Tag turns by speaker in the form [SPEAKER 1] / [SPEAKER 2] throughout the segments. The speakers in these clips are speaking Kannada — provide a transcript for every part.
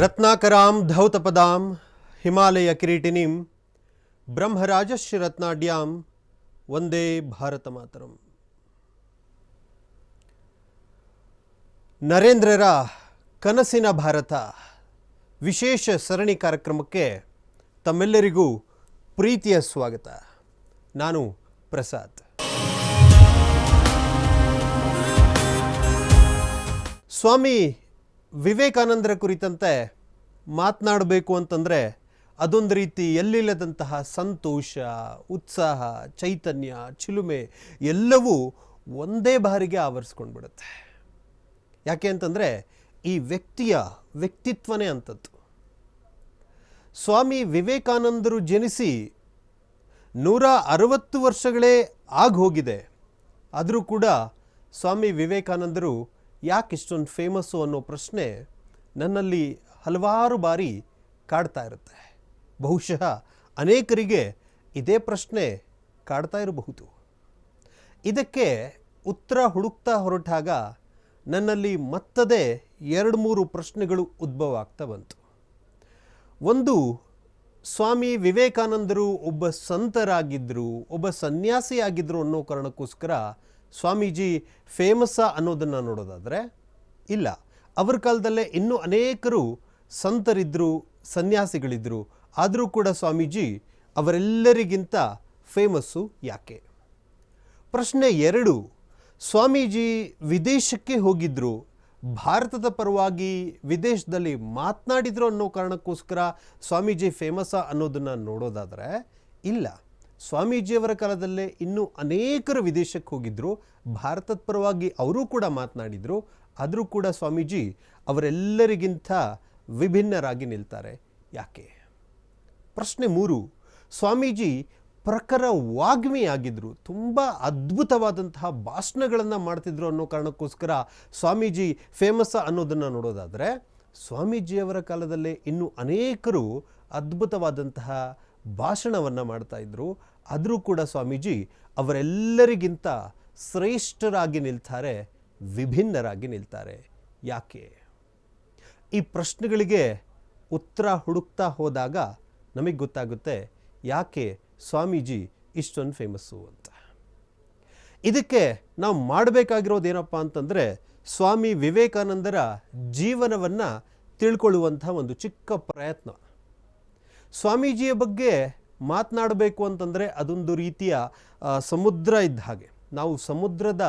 [SPEAKER 1] ರತ್ನಾಕರಾಂ ಧೌತಪದಾಂ, ಹಿಮಾಲಯ ಕಿರೀಟಿನಿಂ, ಬ್ರಹ್ಮರಾಜಶ್ರೀ ರತ್ನಾಡ್ಯಾಂ, ವಂದೇ ಭಾರತ ಮಾತರಂ. ನರೇಂದ್ರರ ಕನಸಿನ ಭಾರತ ವಿಶೇಷ ಸರಣಿ ಕಾರ್ಯಕ್ರಮಕ್ಕೆ ತಮ್ಮೆಲ್ಲರಿಗೂ ಪ್ರೀತಿಯ ಸ್ವಾಗತ. ನಾನು ಪ್ರಸಾದ್. ಸ್ವಾಮಿ ವಿವೇಕಾನಂದರ ಕುರಿತಂತೆ ಮಾತನಾಡಬೇಕು ಅಂತಂದರೆ ಅದೊಂದು ರೀತಿ ಎಲ್ಲಿಲ್ಲದಂತಹ ಸಂತೋಷ, ಉತ್ಸಾಹ, ಚೈತನ್ಯ, ಚಿಲುಮೆ ಎಲ್ಲವೂ ಒಂದೇ ಬಾರಿಗೆ ಆವರಿಸ್ಕೊಂಡು ಬಿಡುತ್ತೆ ಯಾಕೆ ಅಂತಂದರೆ ಈ ವ್ಯಕ್ತಿಯ ವ್ಯಕ್ತಿತ್ವನೇ ಅಂಥದ್ದು. ಸ್ವಾಮಿ ವಿವೇಕಾನಂದರು ಜನಿಸಿ ನೂರ ಅರವತ್ತು ವರ್ಷಗಳೇ ಹೋಗಿದೆ ಆದರೂ ಕೂಡ ಸ್ವಾಮಿ ವಿವೇಕಾನಂದರು ಯಾಕೆ ಇಷ್ಟೊಂದು ಫೇಮಸ್ಸು ಅನ್ನೋ ಪ್ರಶ್ನೆ ನನ್ನಲ್ಲಿ ಹಲವಾರು ಬಾರಿ ಕಾಡ್ತಾ ಇರುತ್ತೆ. ಬಹುಶಃ ಅನೇಕರಿಗೆ ಇದೇ ಪ್ರಶ್ನೆ ಕಾಡ್ತಾ ಇರಬಹುದು. ಇದಕ್ಕೆ ಉತ್ತರ ಹುಡುಕ್ತಾ ಹೊರಟಾಗ ನನ್ನಲ್ಲಿ ಮತ್ತದೇ ಎರಡು ಮೂರು ಪ್ರಶ್ನೆಗಳು ಉದ್ಭವ ಆಗ್ತಾ ಬಂತು. ಒಂದು, ಸ್ವಾಮಿ ವಿವೇಕಾನಂದರು ಒಬ್ಬ ಸಂತರಾಗಿದ್ದರು ಒಬ್ಬ ಸನ್ಯಾಸಿಯಾಗಿದ್ದರು ಅನ್ನೋ ಕಾರಣಕ್ಕೋಸ್ಕರ ಸ್ವಾಮೀಜಿ ಫೇಮಸ್ಸಾ ಅನ್ನೋದನ್ನು ನೋಡೋದಾದರೆ ಇಲ್ಲ. ಅವ್ರ ಕಾಲದಲ್ಲೇ ಇನ್ನೂ ಅನೇಕರು ಸಂತರಿದ್ದರು ಸನ್ಯಾಸಿಗಳಿದ್ದರು ಆದರೂ ಕೂಡ ಸ್ವಾಮೀಜಿ ಅವರೆಲ್ಲರಿಗಿಂತ ಫೇಮಸ್ಸು ಯಾಕೆ? ಪ್ರಶ್ನೆ ಎರಡು, ಸ್ವಾಮೀಜಿ ವಿದೇಶಕ್ಕೆ ಹೋಗಿದ್ರು, ಭಾರತದ ಪರವಾಗಿ ವಿದೇಶದಲ್ಲಿ ಮಾತನಾಡಿದ್ರು ಅನ್ನೋ ಕಾರಣಕ್ಕೋಸ್ಕರ ಸ್ವಾಮೀಜಿ ಫೇಮಸ್ಸ ಅನ್ನೋದನ್ನು ನೋಡೋದಾದರೆ, ಇಲ್ಲ. ಸ್ವಾಮೀಜಿಯವರ ಕಾಲದಲ್ಲೇ ಇನ್ನೂ ಅನೇಕರು ವಿದೇಶಕ್ಕೆ ಹೋಗಿದ್ರು, ಭಾರತದ ಪರವಾಗಿ ಅವರೂ ಕೂಡ ಮಾತನಾಡಿದರು, ಆದರೂ ಕೂಡ ಸ್ವಾಮೀಜಿ ಅವರೆಲ್ಲರಿಗಿಂತ ವಿಭಿನ್ನರಾಗಿ ನಿಲ್ತಾರೆ. ಯಾಕೆ? ಪ್ರಶ್ನೆ ಮೂರು, ಸ್ವಾಮೀಜಿ ಪ್ರಖರ ವಾಗ್ಮಿಯಾಗಿದ್ದರು ತುಂಬ ಅದ್ಭುತವಾದಂತಹ ಭಾಷಣಗಳನ್ನು ಮಾಡ್ತಿದ್ರು ಅನ್ನೋ ಕಾರಣಕ್ಕೋಸ್ಕರ ಸ್ವಾಮೀಜಿ ಫೇಮಸ್ ಅನ್ನೋದನ್ನು ನೋಡೋದಾದರೆ, ಸ್ವಾಮೀಜಿಯವರ ಕಾಲದಲ್ಲೇ ಇನ್ನೂ ಅನೇಕರು ಅದ್ಭುತವಾದಂತಹ ಭಾಷಣವನ್ನು ಮಾಡ್ತಾಯಿದ್ರು ಆದರೂ ಕೂಡ ಸ್ವಾಮೀಜಿ ಅವರೆಲ್ಲರಿಗಿಂತ ಶ್ರೇಷ್ಠರಾಗಿ ನಿಲ್ತಾರೆ, ವಿಭಿನ್ನರಾಗಿ ನಿಲ್ತಾರೆ. ಯಾಕೆ? ಈ ಪ್ರಶ್ನೆಗಳಿಗೆ ಉತ್ತರ ಹುಡುಕ್ತಾ ಹೋದಾಗ ನಮಗೆ ಗೊತ್ತಾಗುತ್ತೆ ಯಾಕೆ ಸ್ವಾಮೀಜಿ ಇಷ್ಟೊಂದು ಫೇಮಸ್ಸು ಅಂತ. ಇದಕ್ಕೆ ನಾವು ಮಾಡಬೇಕಾಗಿರೋದೇನಪ್ಪ ಅಂತಂದರೆ ಸ್ವಾಮಿ ವಿವೇಕಾನಂದರ ಜೀವನವನ್ನು ತಿಳ್ಕೊಳ್ಳುವಂಥ ಒಂದು ಚಿಕ್ಕ ಪ್ರಯತ್ನ. ಸ್ವಾಮೀಜಿಯ ಬಗ್ಗೆ ಮಾತನಾಡಬೇಕು ಅಂತಂದರೆ ಅದೊಂದು ರೀತಿಯ ಸಮುದ್ರ ಇದ್ದ ಹಾಗೆ. ನಾವು ಸಮುದ್ರದ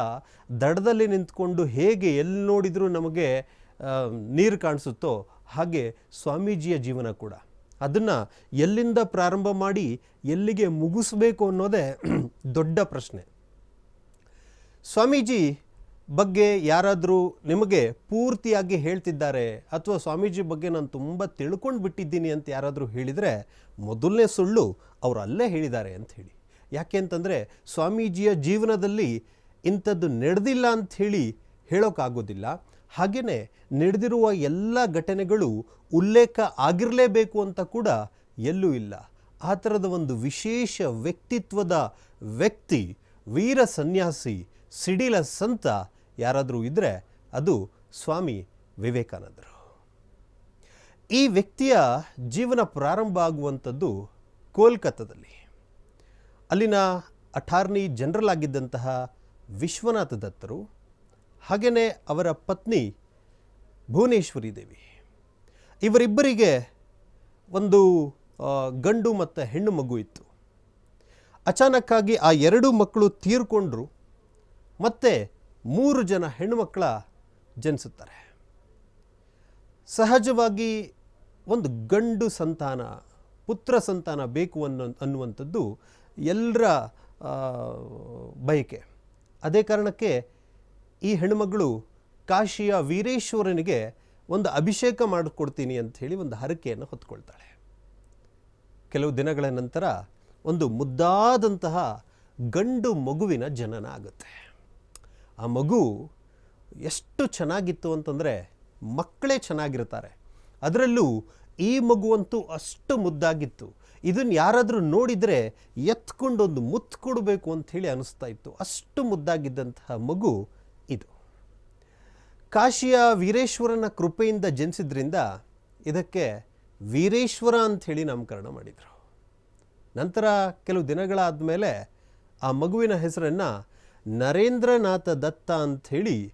[SPEAKER 1] ದಡದಲ್ಲಿ ನಿಂತ್ಕೊಂಡು ಹೇಗೆ ಎಲ್ಲಿ ನೋಡಿದರೂ ನಮಗೆ ನೀರು ಕಾಣಿಸುತ್ತೋ ಹಾಗೆ ಸ್ವಾಮೀಜಿಯ ಜೀವನ ಕೂಡ. ಅದನ್ನು ಎಲ್ಲಿಂದ ಪ್ರಾರಂಭ ಮಾಡಿ ಎಲ್ಲಿಗೆ ಮುಗಿಸ್ಬೇಕು ಅನ್ನೋದೇ ದೊಡ್ಡ ಪ್ರಶ್ನೆ. ಸ್ವಾಮೀಜಿ ಬಗ್ಗೆ ಯಾರಾದರೂ ನಿಮಗೆ ಪೂರ್ತಿಯಾಗಿ ಹೇಳ್ತಿದ್ದಾರೆ ಅಥವಾ ಸ್ವಾಮೀಜಿ ಬಗ್ಗೆ ನಾನು ತುಂಬ ತಿಳ್ಕೊಂಡು ಬಿಟ್ಟಿದ್ದೀನಿ ಅಂತ ಯಾರಾದರೂ ಹೇಳಿದರೆ ಮೊದಲನೇ ಸುಳ್ಳು ಅವರು ಅಲ್ಲೇ ಹೇಳಿದ್ದಾರೆ ಅಂತ ಹೇಳಿ. ಯಾಕೆ ಅಂತಂದರೆ ಸ್ವಾಮೀಜಿಯ ಜೀವನದಲ್ಲಿ ಇಂಥದ್ದು ನಡೆದಿಲ್ಲ ಅಂತ ಹೇಳಿ ಹೇಳೋಕ್ಕಾಗೋದಿಲ್ಲ ಹಾಗೆಯೇ ನಡೆದಿರುವ ಎಲ್ಲ ಘಟನೆಗಳು ಉಲ್ಲೇಖ ಆಗಿರಲೇಬೇಕು ಅಂತ ಕೂಡ ಎಲ್ಲೂ ಇಲ್ಲ. ಆ ಥರದ ಒಂದು ವಿಶೇಷ ವ್ಯಕ್ತಿತ್ವದ ವ್ಯಕ್ತಿ, ವೀರ ಸನ್ಯಾಸಿ, ಸಿಡಿಲ ಸಂತ ಯಾರಾದರೂ ಇದ್ದರೆ ಅದು ಸ್ವಾಮಿ ವಿವೇಕಾನಂದರು. ಈ ವ್ಯಕ್ತಿಯ ಜೀವನ ಪ್ರಾರಂಭ ಆಗುವಂಥದ್ದು ಕೋಲ್ಕತ್ತಾದಲ್ಲಿ. ಅಲ್ಲಿನ ಅಠಾರ್ನಿ ಜನರಲ್ ಆಗಿದ್ದಂತಹ ವಿಶ್ವನಾಥ ದತ್ತರು ಹಾಗೆಯೇ ಅವರ ಪತ್ನಿ ಭುವನೇಶ್ವರಿ ದೇವಿ. ಇವರಿಬ್ಬರಿಗೆ ಒಂದು ಗಂಡು ಮತ್ತು ಹೆಣ್ಣು ಮಗು ಇತ್ತು. ಅಚಾನಕ್ಕಾಗಿ ಆ ಎರಡು ಮಕ್ಕಳು ತೀರ್ಕೊಂಡ್ರು, ಮತ್ತೆ ಮೂರು ಜನ ಹೆಣ್ಣು ಮಕ್ಕಳ ಜನಿಸುತ್ತಾರೆ. ಸಹಜವಾಗಿ ಒಂದು ಗಂಡು ಸಂತಾನ, ಪುತ್ರ ಸಂತಾನ ಬೇಕು ಅನ್ನೋ, ಅನ್ನುವಂಥದ್ದು ಎಲ್ಲರ ಬಯಕೆ. ಅದೇ ಕಾರಣಕ್ಕೆ ಈ ಹೆಣ್ಮಗಳು ಕಾಶಿಯ ವೀರೇಶ್ವರನಿಗೆ ಒಂದು ಅಭಿಷೇಕ ಮಾಡಿಕೊಡ್ತೀನಿ ಹೇಳಿ ಒಂದು ಹರಕೆಯನ್ನು ಹೊತ್ಕೊಳ್ತಾಳೆ. ಕೆಲವು ದಿನಗಳ ನಂತರ ಒಂದು ಮುದ್ದಾದಂತಹ ಗಂಡು ಮಗುವಿನ ಜನನ ಆಗುತ್ತೆ. ಆ ಮಗು ಎಷ್ಟು ಚೆನ್ನಾಗಿತ್ತು ಅಂತಂದರೆ ಮಕ್ಕಳೇ ಚೆನ್ನಾಗಿರ್ತಾರೆ. ಅದರಲ್ಲೂ ಈ ಮಗುವಂತೂ ಅಷ್ಟು ಮುದ್ದಾಗಿತ್ತು. ಇದನ್ನು ಯಾರಾದರೂ ನೋಡಿದರೆ ಎತ್ಕೊಂಡೊಂದು ಮುತ್ತು ಕೊಡಬೇಕು ಅಂಥೇಳಿ ಅನಿಸ್ತಾ ಇತ್ತು. ಅಷ್ಟು ಮುದ್ದಾಗಿದ್ದಂತಹ ಮಗು ಇದು. ಕಾಶಿಯ ವೀರೇಶ್ವರನ ಕೃಪೆಯಿಂದ ಜನಿಸಿದ್ರಿಂದ ಇದಕ್ಕೆ ವೀರೇಶ್ವರ ಅಂಥೇಳಿ ನಾಮಕರಣ ಮಾಡಿದರು. ನಂತರ ಕೆಲವು ದಿನಗಳಾದ ಮೇಲೆ ಆ ಮಗುವಿನ ಹೆಸರನ್ನು ನರೇಂದ್ರನಾಥ ದತ್ತ ಅಂಥೇಳಿ